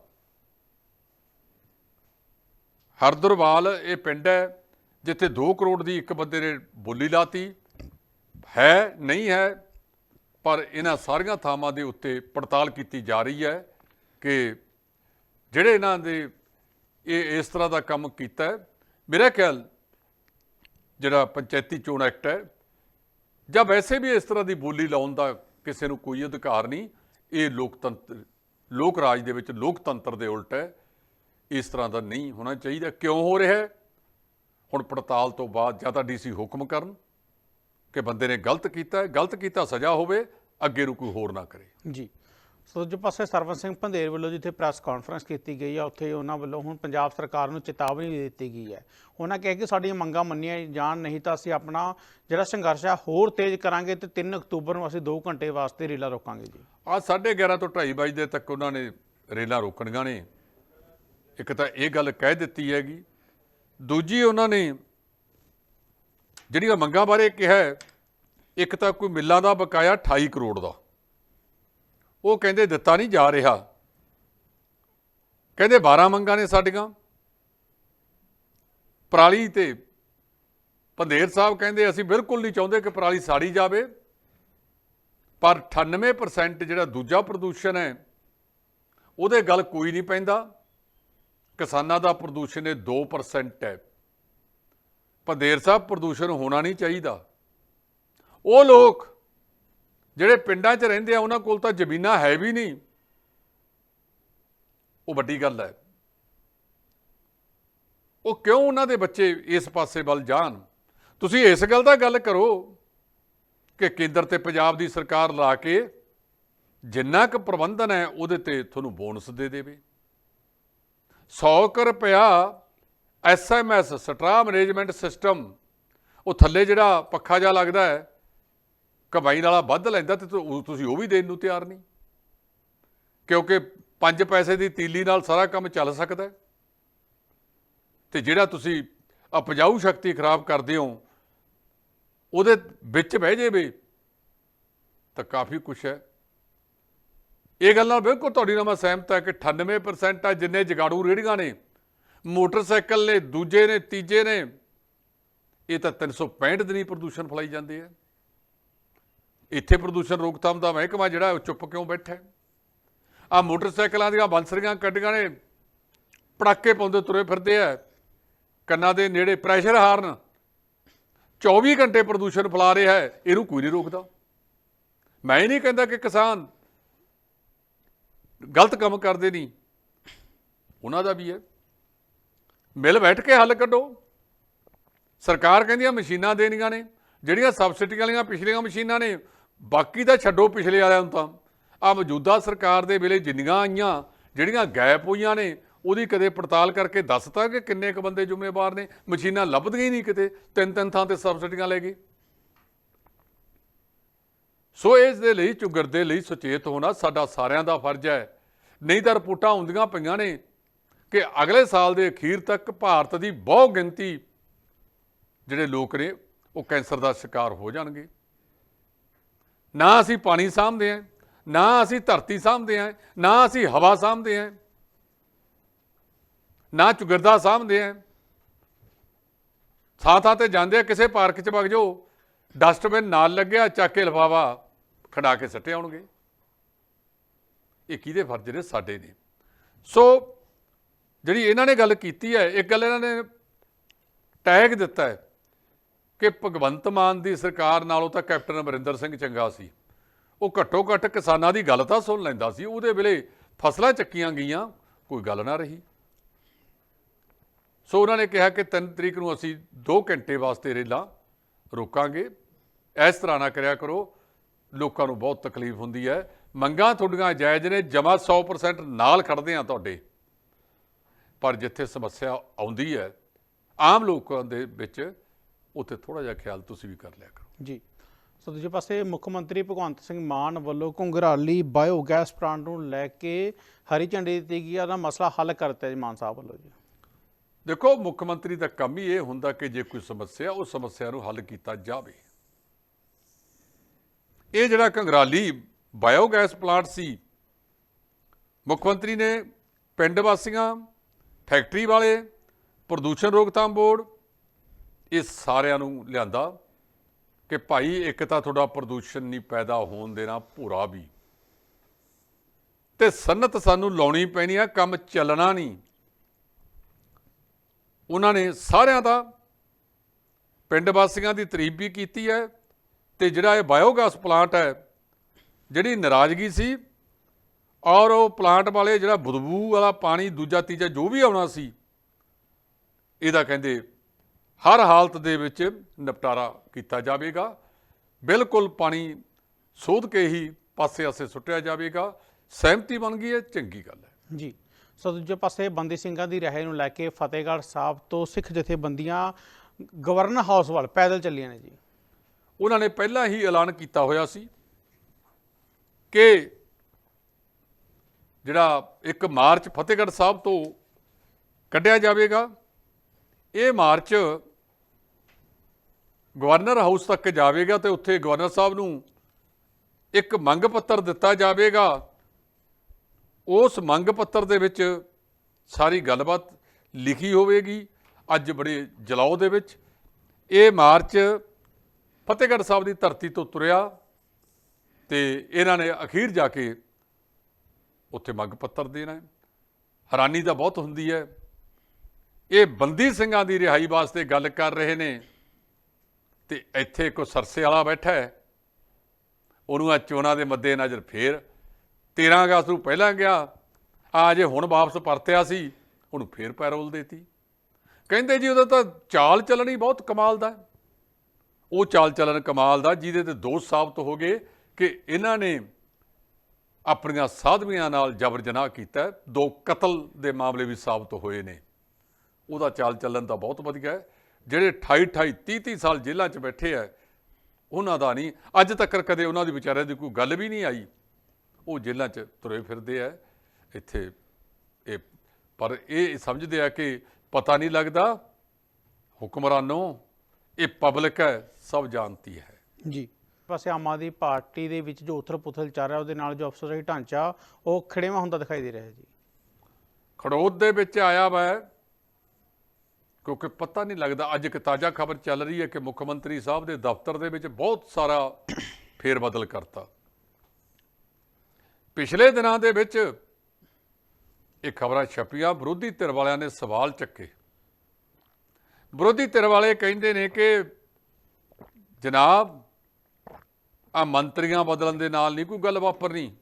ਹਰਦਰਵਾਲ, ਇਹ ਪਿੰਡ ਹੈ, ਜਿੱਥੇ 2 ਕਰੋੜ ਦੀ ਇੱਕ ਬੰਦੇ ਨੇ ਬੋਲੀ ਲਾਤੀ। ਹੈ, ਨਹੀਂ ਹੈ, ਪਰ ਇਹਨਾਂ ਸਾਰੀਆਂ ਥਾਵਾਂ ਦੇ ਉੱਤੇ ਪੜਤਾਲ ਕੀਤੀ ਜਾ ਰਹੀ ਹੈ ਕਿ ਜਿਹੜੇ ਇਹਨਾਂ ਦੇ ਇਹ ਇਸ ਤਰ੍ਹਾਂ ਦਾ ਕੰਮ ਕੀਤਾ ਮੇਰਾ ਖਿਆਲ ਜਿਹੜਾ ਪੰਚਾਇਤੀ ਚੋਣ ਐਕਟ ਹੈ, ਜਾਂ ਵੈਸੇ ਵੀ ਇਸ ਤਰ੍ਹਾਂ ਦੀ ਬੋਲੀ ਲਾਉਣ ਦਾ ਕਿਸੇ ਨੂੰ ਕੋਈ ਅਧਿਕਾਰ ਨਹੀਂ, ਇਹ ਲੋਕਤੰਤਰ, ਲੋਕ ਰਾਜ ਦੇ ਵਿੱਚ ਲੋਕਤੰਤਰ ਦੇ ਉਲਟ ਹੈ। ਇਸ ਤਰ੍ਹਾਂ ਦਾ ਨਹੀਂ ਹੋਣਾ ਚਾਹੀਦਾ। ਕਿਉਂ ਹੋ ਰਿਹਾ ਹੁਣ ਪੜਤਾਲ ਤੋਂ ਬਾਅਦ ਜਾਂ ਤਾਂ ਡੀਸੀ ਹੁਕਮ ਕਰਨ ਕਿ ਬੰਦੇ ਨੇ ਗਲਤ ਕੀਤਾ ਹੈ ਗਲਤ ਕੀਤਾ ਸਜ਼ਾ ਹੋਵੇ ਅੱਗੇ ਨੂੰ ਕੋਈ ਹੋਰ ਨਾ ਕਰੇ। ਜੀ। ਸੋ ਦੂਜੇ ਪਾਸੇ ਸਰਵਨ ਸਿੰਘ ਪੰਧੇਰ ਵੱਲੋਂ ਜਿੱਥੇ ਪ੍ਰੈਸ ਕਾਨਫਰੰਸ ਕੀਤੀ ਗਈ ਆ ਉੱਥੇ ਉਹਨਾਂ ਵੱਲੋਂ ਹੁਣ ਪੰਜਾਬ ਸਰਕਾਰ ਨੂੰ ਚੇਤਾਵਨੀ ਵੀ ਦਿੱਤੀ ਗਈ ਹੈ। ਉਹਨਾਂ ਕਿਹਾ ਕਿ ਸਾਡੀਆਂ ਮੰਗਾਂ ਮੰਨੀਆਂ ਜਾਣ ਨਹੀਂ ਤਾਂ ਅਸੀਂ ਆਪਣਾ ਜਿਹੜਾ ਸੰਘਰਸ਼ ਆ ਹੋਰ ਤੇਜ਼ ਕਰਾਂਗੇ ਤੇ 3 ਅਕਤੂਬਰ ਨੂੰ ਅਸੀਂ 2 ਘੰਟੇ ਵਾਸਤੇ ਰੇਲਾ ਰੋਕਾਂਗੇ ਜੀ। ਆ 11:30 ਤੋਂ 2:30 ਵਜੇ ਤੱਕ ਉਹਨਾਂ ਨੇ ਰੇਲਾਂ ਰੋਕਣੀਆਂ ਨੇ। ਇੱਕ ਤਾਂ ਇਹ ਗੱਲ ਕਹਿ ਦਿੱਤੀ ਹੈਗੀ, ਦੂਜੀ ਉਹਨਾਂ ਨੇ ਜਿਹੜੀਆਂ ਮੰਗਾਂ ਬਾਰੇ ਕਿਹਾ ਇੱਕ ਤਾਂ ਕੋਈ ਮਿੱਲਾਂ ਦਾ ਬਕਾਇਆ 28 ਕਰੋੜ ਦਾ। ਉਹ ਕਹਿੰਦੇ ਦਿੱਤਾ ਨਹੀਂ ਜਾ ਰਿਹਾ। ਕਹਿੰਦੇ 12 ਮੰਗਾਂ ਨੇ ਸਾਡੀਆਂ। ਪਰਾਲੀ ਤੇ ਪੰਧੇਰ ਸਾਹਿਬ ਕਹਿੰਦੇ ਅਸੀਂ ਬਿਲਕੁਲ ਨਹੀਂ ਚਾਹੁੰਦੇ ਕਿ ਪਰਾਲੀ ਸਾੜੀ ਜਾਵੇ, ਪਰ 98% ਜਿਹੜਾ ਦੂਜਾ ਪ੍ਰਦੂਸ਼ਣ ਹੈ, ਉਹਦੇ ਗੱਲ ਕੋਈ ਨਹੀਂ ਪੈਂਦਾ। ਕਿਸਾਨਾਂ ਦਾ ਪ੍ਰਦੂਸ਼ਣ ਇਹ 2% ਹੈ। ਪੰਧੇਰ ਸਾਹਿਬ, ਪ੍ਰਦੂਸ਼ਣ ਹੋਣਾ ਨਹੀਂ ਚਾਹੀਦਾ। ਉਹ ਲੋਕ ਜਿਹੜੇ ਪਿੰਡਾਂ 'ਚ ਰਹਿੰਦੇ ਆ, ਉਹਨਾਂ ਕੋਲ ਤਾਂ ਜ਼ਮੀਨਾਂ ਹੈ ਵੀ ਨਹੀਂ। ਉਹ ਵੱਡੀ ਗੱਲ ਹੈ। ਉਹ ਕਿਉਂ ਉਹਨਾਂ ਦੇ ਬੱਚੇ ਇਸ ਪਾਸੇ ਵੱਲ ਜਾਣ? ਤੁਸੀਂ ਇਸ ਗੱਲ ਦਾ ਗੱਲ ਕਰੋ ਕਿ ਕੇਂਦਰ ਤੇ ਪੰਜਾਬ ਦੀ ਸਰਕਾਰ ਲਾ ਕੇ ਜਿੰਨਾ ਕੁ ਪ੍ਰਬੰਧਨ ਹੈ, ਉਹਦੇ ਤੇ ਤੁਹਾਨੂੰ ਬੋਨਸ ਦੇ ਦੇਵੇ। 100 ਕੁ ਰੁਪਇਆ ਐਸਐਮਐਸ ਸਟਰਾ ਮੈਨੇਜਮੈਂਟ ਸਿਸਟਮ, ਉਹ ਥੱਲੇ ਜਿਹੜਾ ਪੱਖਾ ਜਿਹਾ ਲੱਗਦਾ ਹੈ, ਕਮਾਈ ਵਾਲਾ ਵੱਧ ਲੈਂਦਾ ਤੇ ਤੁਸੀਂ ਉਹ ਵੀ ਦੇਣ ਨੂੰ ਤਿਆਰ ਨਹੀਂ। ਕਿਉਂਕਿ 5 ਪੈਸੇ ਦੀ ਤੀਲੀ ਨਾਲ ਸਾਰਾ ਕੰਮ ਚੱਲ ਸਕਦਾ ਹੈ। ਤੇ ਜਿਹੜਾ ਤੁਸੀਂ ਉਪਜਾਊ ਸ਼ਕਤੀ ਖਰਾਬ ਕਰਦੇ ਹੋ, ਉਹਦੇ ਵਿੱਚ ਬਹਿ ਜਾਵੇ ਤਾਂ ਕਾਫੀ ਕੁਛ ਹੈ। ਇਹ ਗੱਲ ਨਾਲ ਬਿਲਕੁਲ ਤੁਹਾਡੀ ਨਾਲ ਮੈਂ ਸਹਿਮਤ ਹਾਂ ਕਿ 98% ਆ ਜਿੰਨੇ ਜਗਾੜੂ ਰੇੜੀਆਂ ਨੇ। ਮੋਟਰਸਾਈਕਲ ਨੇ, ਦੂਜੇ ਨੇ, ਤੀਜੇ ਨੇ। ਇਹ ਤਾਂ 365 ਦਿਨੀ ਪ੍ਰਦੂਸ਼ਣ ਫਲਾਈ ਜਾਂਦੇ ਆ। ਇੱਥੇ ਪ੍ਰਦੂਸ਼ਣ ਰੋਕਥਾਮ ਦਾ ਮਹਿਕਮਾ ਜਿਹੜਾ ਉਹ ਚੁੱਪ ਕਿਉਂ ਬੈਠਾ ਹੈ? ਆ ਮੋਟਰਸਾਈਕਲਾਂ ਦੀਆਂ ਬੰਸਰੀਆਂ ਕੱਢੀਆਂ ਨੇ। ਪੜਾਕੇ ਪਾਉਂਦੇ ਤੁਰੇ ਫਿਰਦੇ ਆ। ਕੰਨਾਂ ਦੇ ਨੇੜੇ ਪ੍ਰੈਸ਼ਰ ਹਾਰਨ। 24 ਘੰਟੇ ਪ੍ਰਦੂਸ਼ਣ ਫੈਲਾ ਰਿਹਾ ਹੈ। ਇਹਨੂੰ ਕੋਈ ਨਹੀਂ ਰੋਕਦਾ। ਮੈਂ ਹੀ ਨਹੀਂ ਕਹਿੰਦਾ ਕਿ ਕਿਸਾਨ ਗਲਤ ਕੰਮ ਕਰਦੇ ਨਹੀਂ। ਉਹਨਾਂ ਦਾ ਵੀ ਹੈ। ਮਿਲ ਬੈਠ ਕੇ ਹੱਲ ਕੱਢੋ। ਸਰਕਾਰ ਕਹਿੰਦੀ ਆ ਮਸ਼ੀਨਾਂ ਦੇਣੀਆਂ ਨੇ, ਜਿਹੜੀਆਂ ਸਬਸਿਡੀ ਵਾਲੀਆਂ ਪਿਛਲੀਆਂ ਮਸ਼ੀਨਾਂ ਨੇ, ਬਾਕੀ ਤਾਂ ਛੱਡੋ ਪਿਛਲੇ ਵਾਲਿਆਂ ਨੂੰ ਤਾਂ। ਆ ਮੌਜੂਦਾ ਸਰਕਾਰ ਦੇ ਵੇਲੇ ਜਿੰਨੀਆਂ ਆਈਆਂ, ਜਿਹੜੀਆਂ ਗੈਪ ਹੋਈਆਂ ਨੇ, ਉਹਦੀ ਕਦੇ ਪੜਤਾਲ ਕਰਕੇ ਦੱਸਤਾ ਕਿ ਕਿੰਨੇ ਕੁ ਬੰਦੇ ਜ਼ਿੰਮੇਵਾਰ ਨੇ? ਮਸ਼ੀਨਾਂ ਲੱਭਦੀਆਂ ਹੀ ਨਹੀਂ ਕਿਤੇ। ਤਿੰਨ ਤਿੰਨ ਥਾਂ ਤੇ ਸਬਸਿਡੀਆਂ ਲੈ ਗਏ। ਸੋ ਇਸ ਦੇ ਲਈ, ਝੁੱਗਰ ਦੇ ਲਈ ਸੁਚੇਤ ਹੋਣਾ ਸਾਡਾ ਸਾਰਿਆਂ ਦਾ ਫਰਜ਼ ਹੈ। ਨਹੀਂ ਤਾਂ ਰਿਪੋਰਟਾਂ ਹੁੰਦੀਆਂ ਪਈਆਂ ਨੇ ਕਿ ਅਗਲੇ ਸਾਲ ਦੇ ਅਖੀਰ ਤੱਕ ਭਾਰਤ ਦੀ ਬਹੁ ਗਿਣਤੀ ਜਿਹੜੇ ਲੋਕ ਨੇ, ਉਹ ਕੈਂਸਰ ਦਾ ਸ਼ਿਕਾਰ ਹੋ ਜਾਣਗੇ। ਨਾ ਅਸੀਂ ਪਾਣੀ ਸਾਂਭਦੇ ਹਾਂ, ਨਾ ਅਸੀਂ ਧਰਤੀ ਸਾਂਭਦੇ ਹਾਂ, ਨਾ ਅਸੀਂ ਹਵਾ ਸਾਂਭਦੇ ਹਾਂ, ਨਾ ਚੁਗਰਦਾ ਸਾਂਭਦੇ ਹਾਂ। ਥਾਂ ਥਾਂ ਤੇ ਜਾਂਦੇ ਆ, ਕਿਸੇ ਪਾਰਕ 'ਚ ਵਗ ਜਾਓ, ਡਸਟਬਿਨ ਨਾਲ ਲੱਗਿਆ, ਚੱਕ ਕੇ ਲਿਫਾਫਾ ਖੜਾ ਕੇ ਸੱਟੇ ਆਉਣਗੇ। ਇਹ ਕਿਹਦੇ ਫਰਜ਼ ਨੇ? ਸਾਡੇ ਨੇ। ਸੋ ਜਿਹੜੀ ਇਹਨਾਂ ਨੇ ਗੱਲ ਕੀਤੀ ਹੈ ਇੱਕ ਗੱਲ ਇਹਨਾਂ ਨੇ ਟੈਗ ਦਿੱਤਾ ਹੈ ਕਿ ਭਗਵੰਤ ਮਾਨ ਦੀ ਸਰਕਾਰ ਨਾਲੋਂ ਤਾਂ ਕੈਪਟਨ ਅਮਰਿੰਦਰ ਸਿੰਘ ਚੰਗਾ ਸੀ। ਉਹ ਘੱਟੋ ਘੱਟ ਕਿਸਾਨਾਂ ਦੀ ਗੱਲ ਤਾਂ ਸੁਣ ਲੈਂਦਾ ਸੀ। ਉਹਦੇ ਵੇਲੇ ਫਸਲਾਂ ਚੱਕੀਆਂ ਗਈਆਂ, ਕੋਈ ਗੱਲ ਨਾ ਰਹੀ। ਸੋ ਉਹਨਾਂ ਨੇ ਕਿਹਾ ਕਿ 3 ਤਰੀਕ ਨੂੰ ਅਸੀਂ 2 ਘੰਟੇ ਵਾਸਤੇ ਰੇਲਾਂ ਰੋਕਾਂਗੇ। ਇਸ ਤਰ੍ਹਾਂ ਨਾ ਕਰਿਆ ਕਰੋ। ਲੋਕਾਂ ਨੂੰ ਬਹੁਤ ਤਕਲੀਫ ਹੁੰਦੀ ਹੈ। ਮੰਗਾਂ ਤੁਹਾਡੀਆਂ ਜਾਇਜ਼ ਨੇ ਜਮਾ 100% ਨਾਲ ਖੜਦੇ ਆ ਤੁਹਾਡੇ। ਪਰ ਜਿੱਥੇ ਸਮੱਸਿਆ ਆਉਂਦੀ ਹੈ ਆਮ ਲੋਕਾਂ ਦੇ ਵਿੱਚ ਉੱਥੇ ਥੋੜਾ ਜਿਹਾ ਖਿਆਲ ਤੁਸੀਂ ਵੀ ਕਰ ਲਿਆ ਕਰੋ। ਜੀ। ਸੋ ਦੂਜੇ ਪਾਸੇ ਮੁੱਖ ਮੰਤਰੀ ਭਗਵੰਤ ਸਿੰਘ ਮਾਨ ਵੱਲੋਂ ਘੁੰਗਰਾਲੀ ਬਾਇਓਗੈਸ ਪਲਾਂਟ ਨੂੰ ਲੈ ਕੇ ਹਰੀ ਝੰਡੀ ਦਿੱਤੀ ਗਈ ਆ। ਉਹਦਾ ਮਸਲਾ ਹੱਲ ਕਰਤਾ ਜੀ ਮਾਨ ਸਾਹਿਬ ਵੱਲੋਂ ਜੀ। ਦੇਖੋ ਮੁੱਖ ਮੰਤਰੀ ਦਾ ਕੰਮ ਹੀ ਇਹ ਹੁੰਦਾ ਕਿ ਜੇ ਕੋਈ ਸਮੱਸਿਆ ਉਹ ਸਮੱਸਿਆ ਨੂੰ ਹੱਲ ਕੀਤਾ ਜਾਵੇ। ਇਹ ਜਿਹੜਾ ਕੰਗਰਾਲੀ ਬਾਇਓਗੈਸ ਪਲਾਂਟ ਸੀ, ਮੁੱਖ ਮੰਤਰੀ ਨੇ ਪਿੰਡ ਵਾਸੀਆਂ, ਫੈਕਟਰੀ ਵਾਲੇ, ਪ੍ਰਦੂਸ਼ਣ ਰੋਕਥਾਮ ਬੋਰਡ, ਇਹ ਸਾਰਿਆਂ ਨੂੰ ਲਿਆਂਦਾ ਕਿ ਭਾਈ ਇੱਕ ਤਾਂ ਤੁਹਾਡਾ ਪ੍ਰਦੂਸ਼ਣ ਨਹੀਂ ਪੈਦਾ ਹੋਣ ਦੇਣਾ, ਭੂਰਾ ਵੀ। ਤੇ ਸਨਤ ਸਾਨੂੰ ਲਾਉਣੀ ਪੈਣੀ ਆ, ਕੰਮ ਚੱਲਣਾ ਨਹੀਂ। ਉਹਨਾਂ ਨੇ ਸਾਰਿਆਂ ਦਾ, ਪਿੰਡ ਵਾਸੀਆਂ ਦੀ ਤਾਰੀਫ ਵੀ ਕੀਤੀ ਹੈ ਤੇ ਜਿਹੜਾ ਇਹ ਬਾਇਓਗੈਸ ਪਲਾਂਟ ਹੈ, ਜਿਹੜੀ ਨਾਰਾਜ਼ਗੀ ਸੀ, ਔਰ ਉਹ ਪਲਾਂਟ ਵਾਲੇ ਜਿਹੜਾ ਬਦਬੂ ਵਾਲਾ ਪਾਣੀ ਦੂਜਾ ਤੀਜਾ ਜੋ ਵੀ ਆਉਣਾ ਸੀ, ਇਹਦਾ ਕਹਿੰਦੇ ਹਰ ਹਾਲਤ ਦੇ ਵਿੱਚ ਨਿਪਟਾਰਾ ਕੀਤਾ ਜਾਵੇਗਾ। ਬਿਲਕੁਲ ਪਾਣੀ ਸੋਧ ਕੇ ਹੀ ਪਾਸੇ-ਆਸੇ ਸੁੱਟਿਆ ਜਾਵੇਗਾ। ਸਹਿਮਤੀ ਬਣ ਗਈ ਹੈ, ਚੰਗੀ ਗੱਲ ਹੈ। ਜੀ। ਸੋ ਦੂਜੇ ਪਾਸੇ ਬੰਦੀ ਸਿੰਘਾਂ ਦੀ ਰਿਹਾਈ ਨੂੰ ਲੈ ਕੇ ਫਤਿਹਗੜ੍ਹ ਸਾਹਿਬ ਤੋਂ ਸਿੱਖ ਜਥੇਬੰਦੀਆਂ ਗਵਰਨਰ ਹਾਊਸ ਵੱਲ ਪੈਦਲ ਚੱਲੀਆਂ ਨੇ ਜੀ। ਉਹਨਾਂ ਨੇ ਪਹਿਲਾਂ ਹੀ ਐਲਾਨ ਕੀਤਾ ਹੋਇਆ ਸੀ ਕਿ ਜਿਹੜਾ ਇੱਕ ਮਾਰਚ ਫਤਿਹਗੜ੍ਹ ਸਾਹਿਬ ਤੋਂ ਕੱਢਿਆ ਜਾਵੇਗਾ, ਇਹ ਮਾਰਚ ਗਵਰਨਰ ਹਾਊਸ ਤੱਕ ਜਾਵੇਗਾ ਤੇ ਉੱਥੇ ਗਵਰਨਰ ਸਾਹਿਬ ਨੂੰ ਇੱਕ ਮੰਗ ਪੱਤਰ ਦਿੱਤਾ ਜਾਵੇਗਾ। ਉਸ ਮੰਗ ਪੱਤਰ ਦੇ ਵਿੱਚ ਸਾਰੀ ਗੱਲਬਾਤ ਲਿਖੀ ਹੋਵੇਗੀ, ਅੱਜ ਬੜੇ ਜਲਾਓ ਦੇ ਵਿੱਚ। ਇਹ ਮਾਰਚ ਫਤਿਹਗੜ੍ਹ ਸਾਹਿਬ ਦੀ ਧਰਤੀ ਤੋਂ ਤੁਰਿਆ ਤੇ ਇਹਨਾਂ ਨੇ ਅਖੀਰ ਜਾ ਕੇ ਉੱਥੇ ਮੰਗ ਪੱਤਰ ਦੇਣਾ ਹੈ ਹੈਰਾਨੀ ਤਾਂ ਬਹੁਤ ਹੁੰਦੀ ਹੈ। ਇਹ ਬੰਦੀ ਸਿੰਘਾਂ ਦੀ ਰਿਹਾਈ ਵਾਸਤੇ ਗੱਲ ਕਰ ਰਹੇ ਨੇ। ਤੇ ਇੱਥੇ ਕੋ ਸਰਸੇ ਵਾਲਾ ਬੈਠਾ ਹੈ। ਉਹਨੂੰ ਆ ਚੋਣਾਂ ਦੇ ਮੱਦੇ ਨਜ਼ਰ ਫੇਰ 13 ਅਗਸਤ ਨੂੰ ਪਹਿਲਾਂ ਗਿਆ। ਆ ਜੇ ਹੁਣ ਵਾਪਸ ਪਰਤਿਆ ਸੀ, ਉਹਨੂੰ ਫੇਰ ਪੈਰੋਲ ਦੇਤੀ। ਕਹਿੰਦੇ ਜੀ ਉਹਦਾ ਤਾਂ ਚਾਲ ਚੱਲਣੀ ਬਹੁਤ ਕਮਾਲ ਦਾ ਹੈ। ਉਹ ਚਾਲ ਚੱਲਣ ਕਮਾਲ ਦਾ, ਜਿਹਦੇ ਤੇ ਦੋਸ਼ ਸਾਬਤ ਹੋ ਗਏ ਕਿ ਇਹਨਾਂ ਨੇ ਆਪਣੀਆਂ ਸਾਧਵੀਆਂ ਨਾਲ ਜਬਰ ਜਨਾਹ ਕੀਤਾ ਦੋ ਕਤਲ ਦੇ ਮਾਮਲੇ ਵੀ ਸਾਬਤ ਹੋਏ ਨੇ। ਉਹਦਾ ਚਾਲ ਚੱਲਣ ਤਾਂ ਬਹੁਤ ਵਧੀਆ ਹੈ। ਜਿਹੜੇ 28 28 30 30 ਸਾਲ ਜੇਲ੍ਹਾਂ 'ਚ ਬੈਠੇ ਆ ਉਹਨਾਂ ਦਾ ਨਹੀਂ। ਅੱਜ ਤੱਕ ਕਦੇ ਉਹਨਾਂ ਦੀ ਵਿਚਾਰਿਆਂ ਦੀ ਕੋਈ ਗੱਲ ਵੀ ਨਹੀਂ ਆਈ। ਉਹ ਜੇਲ੍ਹਾਂ 'ਚ ਤੁਰੇ ਫਿਰਦੇ ਆ ਇੱਥੇ ਇਹ, ਪਰ ਇਹ ਸਮਝਦੇ ਆ ਕਿ ਪਤਾ ਨਹੀਂ ਲੱਗਦਾ, ਹੁਕਮਰਾਨੋਂ ਇਹ ਪਬਲਿਕ ਹੈ ਸਭ ਜਾਣਤੀ ਹੈ। ਜੀ। ਪਾਸੇ ਆਮ ਆਦਮੀ ਪਾਰਟੀ ਦੇ ਵਿੱਚ ਜੋ ਉਥਲ ਪੁਥਲ ਚੱਲ ਰਿਹਾ ਉਹਦੇ ਨਾਲ ਜੋ ਅਫਸਰਸ਼ਾਹੀ ਢਾਂਚਾ ਉਹ ਖੜੇਵਾ ਹੁੰਦਾ ਦਿਖਾਈ ਦੇ ਰਿਹਾ ਜੀ। ਖੜੋਦ ਦੇ ਵਿੱਚ ਆਇਆ ਵਾ ਕਿਉਂਕਿ ਪਤਾ ਨਹੀਂ ਲੱਗਦਾ ਅੱਜ ਇੱਕ ਤਾਜ਼ਾ ਖਬਰ ਚੱਲ ਰਹੀ ਹੈ ਕਿ ਮੁੱਖ ਮੰਤਰੀ ਸਾਹਿਬ ਦੇ ਦਫ਼ਤਰ ਦੇ ਵਿੱਚ ਬਹੁਤ ਸਾਰਾ ਫੇਰ ਬਦਲ ਕਰਤਾ। ਪਿਛਲੇ ਦਿਨਾਂ ਦੇ ਵਿੱਚ ਇਹ ਖਬਰਾਂ ਛਪੀਆਂ ਵਿਰੋਧੀ ਧਿਰ ਵਾਲਿਆਂ ਨੇ ਸਵਾਲ ਚੱਕੇ। ਵਿਰੋਧੀ ਧਿਰ ਵਾਲੇ ਕਹਿੰਦੇ ਨੇ ਕਿ ਜਨਾਬ ਆ ਮੰਤਰੀਆਂ ਬਦਲਣ ਦੇ ਨਾਲ ਨਹੀਂ ਕੋਈ ਗੱਲ ਵਾਪਰਨੀ।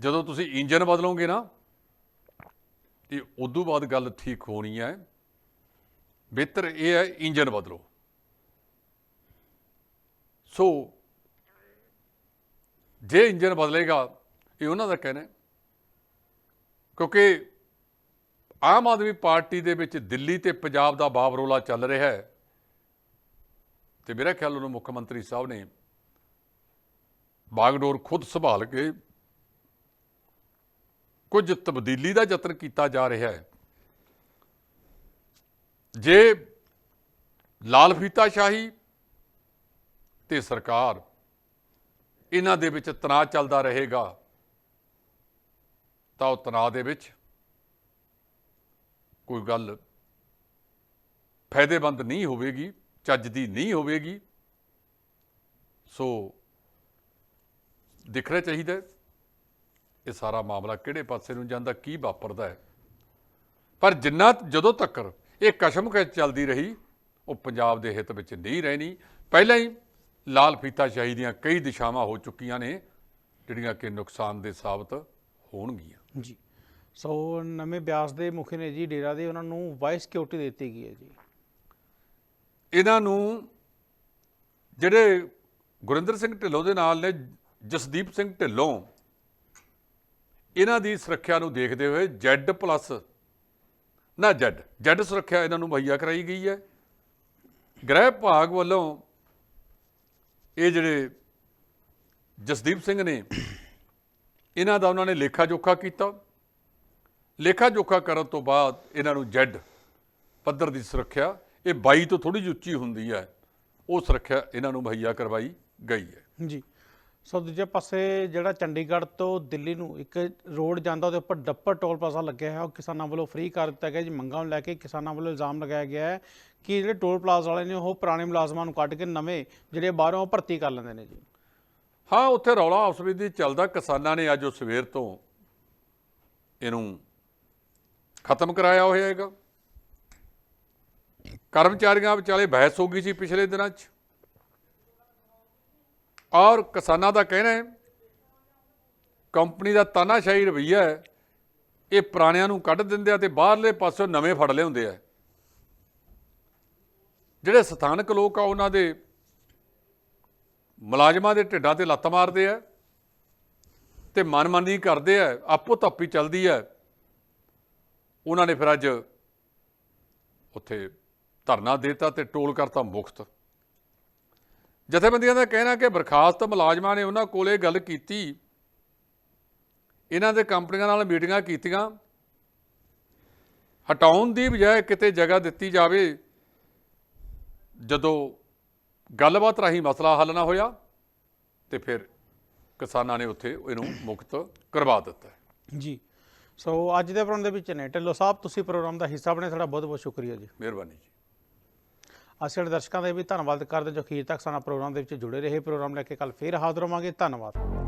ਜਦੋਂ ਤੁਸੀਂ ਇੰਜਨ ਬਦਲੋਗੇ ਨਾ, ਤੇ ਉਦੋਂ ਬਾਅਦ ਗੱਲ ਠੀਕ ਹੋਣੀ ਹੈ। ਬਿਹਤਰ ਇਹ ਹੈ ਇੰਜਨ ਬਦਲੋ। ਸੋ, ਜੇ ਇੰਜਨ ਬਦਲੇਗਾ, ਇਹ ਉਹਨਾਂ ਦਾ ਕਹਿਣਾ ਕਿਉਂਕਿ ਆਮ ਆਦਮੀ ਪਾਰਟੀ ਦੇ ਵਿੱਚ ਦਿੱਲੀ ਤੇ ਪੰਜਾਬ ਦਾ ਬਾਬਰੋਲਾ ਚੱਲ ਰਿਹਾ ਹੈ। ਤੇ ਮੇਰਾ ਖਿਆਲ ਉਹਨੂੰ ਮੁੱਖ ਮੰਤਰੀ ਸਾਹਿਬ ਨੇ ਬਾਗਡੋਰ ਖੁਦ ਸੰਭਾਲ ਕੇ ਕੁਝ ਤਬਦੀਲੀ ਦਾ ਯਤਨ ਕੀਤਾ ਜਾ ਰਿਹਾ ਹੈ। ਜੇ ਲਾਲ ਫੀਤਾ ਸ਼ਾਹੀ ਤੇ ਸਰਕਾਰ ਇਹਨਾਂ ਦੇ ਵਿੱਚ ਤਣਾਅ ਚੱਲਦਾ ਰਹੇਗਾ, ਤਾਂ ਉਹ ਤਣਾਅ ਦੇ ਵਿੱਚ ਕੋਈ ਗੱਲ ਫਾਇਦੇਮੰਦ ਨਹੀਂ ਹੋਵੇਗੀ ਚੱਜ ਦੀ ਨਹੀਂ ਹੋਵੇਗੀ। ਸੋ ਦੇਖਣਾ ਚਾਹੀਦਾ ਇਹ ਸਾਰਾ ਮਾਮਲਾ ਕਿਹੜੇ ਪਾਸੇ ਨੂੰ ਜਾਂਦਾ, ਕੀ ਵਾਪਰਦਾ ਹੈ। ਪਰ ਜਿੰਨਾ ਜਦੋਂ ਤੱਕ ਇਹ ਕਸ਼ਮਕਸ਼ ਚੱਲਦੀ ਰਹੀ, ਉਹ ਪੰਜਾਬ ਦੇ ਹਿੱਤ ਵਿੱਚ ਨਹੀਂ ਰਹਿਣੀ। ਪਹਿਲਾਂ ਹੀ ਲਾਲ ਫੀਤਾ ਸ਼ਾਹੀ ਦੀਆਂ ਕਈ ਦਿਸ਼ਾਵਾਂ ਹੋ ਚੁੱਕੀਆਂ ਨੇ, ਜਿਹੜੀਆਂ ਕਿ ਨੁਕਸਾਨ ਦੇ ਸਾਬਤ ਹੋਣਗੀਆਂ। ਜੀ। ਸੋ ਨਵੇਂ ਬਿਆਸ ਦੇ ਮੁਖੀ ਨੇ ਜੀ ਡੇਰਾ ਦੇ, ਉਹਨਾਂ ਨੂੰ ਵਾਈਸ ਸਿਕਿਉਰਿਟੀ ਦਿੱਤੀ ਗਈ ਹੈ ਜੀ। ਇਹਨਾਂ ਨੂੰ ਜਿਹੜੇ ਗੁਰਿੰਦਰ ਸਿੰਘ ਢਿੱਲੋਂ ਦੇ ਨਾਲ ਨੇ, ਜਸਦੀਪ ਸਿੰਘ ਢਿੱਲੋਂ, ਇਹਨਾਂ ਦੀ ਸੁਰੱਖਿਆ ਨੂੰ ਦੇਖਦੇ ਹੋਏ Z ਪਲੱਸ, ਨਾ Z Z ਸੁਰੱਖਿਆ ਇਹਨਾਂ ਨੂੰ ਮੁਹੱਈਆ ਕਰਾਈ ਗਈ ਹੈ। ਗ੍ਰਹਿ ਭਾਗ ਵੱਲੋਂ ਇਹ ਜਿਹੜੇ ਜਸਦੀਪ ਸਿੰਘ ਨੇ, ਇਹਨਾਂ ਦਾ ਉਹਨਾਂ ਨੇ ਲੇਖਾ ਜੋਖਾ ਕੀਤਾ। ਲੇਖਾ ਜੋਖਾ ਕਰਨ ਤੋਂ ਬਾਅਦ ਇਹਨਾਂ ਨੂੰ Z ਪੱਧਰ ਦੀ ਸੁਰੱਖਿਆ ਇਹ 22 ਤੋਂ ਥੋੜੀ ਜਿਹੀ ਉੱਚੀ ਹੁੰਦੀ ਹੈ ਉਹ ਸੁਰੱਖਿਆ ਇਹਨਾਂ ਨੂੰ ਮੁਹੱਈਆ ਕਰਵਾਈ ਗਈ ਹੈ। ਜੀ। ਸੋ ਦੂਜੇ ਪਾਸੇ ਜਿਹੜਾ ਚੰਡੀਗੜ੍ਹ ਤੋਂ ਦਿੱਲੀ ਨੂੰ ਇੱਕ ਰੋਡ ਜਾਂਦਾ ਉਹਦੇ ਉੱਪਰ ਡੱਪਰ ਟੋਲ ਪਲਾਜ਼ਾ ਲੱਗਿਆ ਹੈ ਉਹ ਕਿਸਾਨਾਂ ਵੱਲੋਂ ਫ੍ਰੀ ਕਰ ਦਿੱਤਾ ਗਿਆ। ਜੀ ਮੰਗਾਂ ਨੂੰ ਲੈ ਕੇ ਕਿਸਾਨਾਂ ਵੱਲੋਂ ਇਲਜ਼ਾਮ ਲਗਾਇਆ ਗਿਆ ਹੈ ਕਿ ਜਿਹੜੇ ਟੋਲ ਪਲਾਜ਼ਾ ਵਾਲੇ ਨੇ ਉਹ ਪੁਰਾਣੇ ਮੁਲਾਜ਼ਮਾਂ ਨੂੰ ਕੱਢ ਕੇ ਨਵੇਂ ਜਿਹੜੇ ਬਾਹਰੋਂ ਭਰਤੀ ਕਰ ਲੈਂਦੇ ਨੇ ਜੀ। ਹਾਂ ਉੱਥੇ ਰੌਲਾ ਆਪਸ ਵਿੱਚ ਦੀ ਚੱਲਦਾ ਕਿਸਾਨਾਂ ਨੇ ਅੱਜ ਉਹ ਸਵੇਰ ਤੋਂ ਇਹਨੂੰ ਖਤਮ ਕਰਾਇਆ ਹੋਇਆ ਹੈਗਾ। ਕਰਮਚਾਰੀਆਂ ਵਿਚਾਲੇ ਬਹਿਸ ਹੋ ਗਈ ਸੀ ਪਿਛਲੇ ਦਿਨਾਂ 'ਚ। ਔਰ ਕਿਸਾਨਾਂ ਦਾ ਕਹਿਣਾ ਹੈ, ਕੰਪਨੀ ਦਾ ਤਾਨਾਸ਼ਾਹੀ ਰਵੱਈਆ ਹੈ, ਇਹ ਪੁਰਾਣਿਆਂ ਨੂੰ ਕੱਢ ਦਿੰਦੇ ਆ ਤੇ ਬਾਹਰਲੇ ਪਾਸੋਂ ਨਵੇਂ ਫੜ ਲਿਆਉਂਦੇ ਆ। ਜਿਹੜੇ ਸਥਾਨਕ ਲੋਕ ਆ, ਉਹਨਾਂ ਦੇ ਮੁਲਾਜ਼ਮਾਂ ਦੇ ਢਿੱਡਾਂ ਤੇ ਲੱਤ ਮਾਰਦੇ ਆ ਤੇ ਮਨਮਾਨੀ ਕਰਦੇ ਆ ਆਪੋ ਤੱਪੀ ਚੱਲਦੀ ਹੈ ਉਹਨਾਂ ਨੇ ਫਿਰ ਅੱਜ ਉੱਥੇ ਧਰਨਾ ਦੇਤਾ ਤੇ ਟੋਲ ਕਰਤਾ ਮੁਕਤ। ਜਥੇਬੰਦੀਆਂ ਦਾ ਕਹਿਣਾ ਕਿ ਬਰਖਾਸਤ ਮੁਲਾਜ਼ਮਾਂ ਨੇ ਉਹਨਾਂ ਕੋਲੇ ਗੱਲ ਕੀਤੀ। ਇਹਨਾਂ ਦੇ ਕੰਪਨੀਆਂ ਨਾਲ ਮੀਟਿੰਗਾਂ ਕੀਤੀਆਂ। ਹਟਾਉਣ ਦੀ ਬਜਾਏ ਕਿਤੇ ਜਗ੍ਹਾ ਦਿੱਤੀ ਜਾਵੇ। ਜਦੋਂ ਗੱਲਬਾਤ ਰਾਹੀਂ ਮਸਲਾ ਹੱਲ ਨਾ ਹੋਇਆ ਤੇ ਫਿਰ ਕਿਸਾਨਾਂ ਨੇ ਉੱਥੇ ਇਹਨੂੰ ਮੁਕਤ ਕਰਵਾ ਦਿੱਤਾ। ਜੀ। ਸੋ ਅੱਜ ਦੇ ਪ੍ਰੋਗਰਾਮ ਦੇ ਵਿੱਚ ਨੇ। ਢਿੱਲੋਂ ਸਾਹਿਬ ਤੁਸੀਂ ਪ੍ਰੋਗਰਾਮ ਦਾ ਹਿੱਸਾ ਬਣੇ ਤੁਹਾਡਾ ਬਹੁਤ ਬਹੁਤ ਸ਼ੁਕਰੀਆ ਜੀ। ਮਿਹਰਬਾਨੀ ਜੀ। ਅਸੀਂ ਦਰਸ਼ਕਾਂ ਦਾ ਵੀ ਧੰਨਵਾਦ ਕਰਦੇ ਜੋ ਅਖੀਰ ਤੱਕ ਸਾਡਾ ਪ੍ਰੋਗਰਾਮ ਦੇ ਵਿੱਚ ਜੁੜੇ ਰਹੇ। ਪ੍ਰੋਗਰਾਮ ਲੈ ਕੇ ਕੱਲ ਫੇਰ ਹਾਜ਼ਰ ਹੋਵਾਂਗੇ। ਧੰਨਵਾਦ।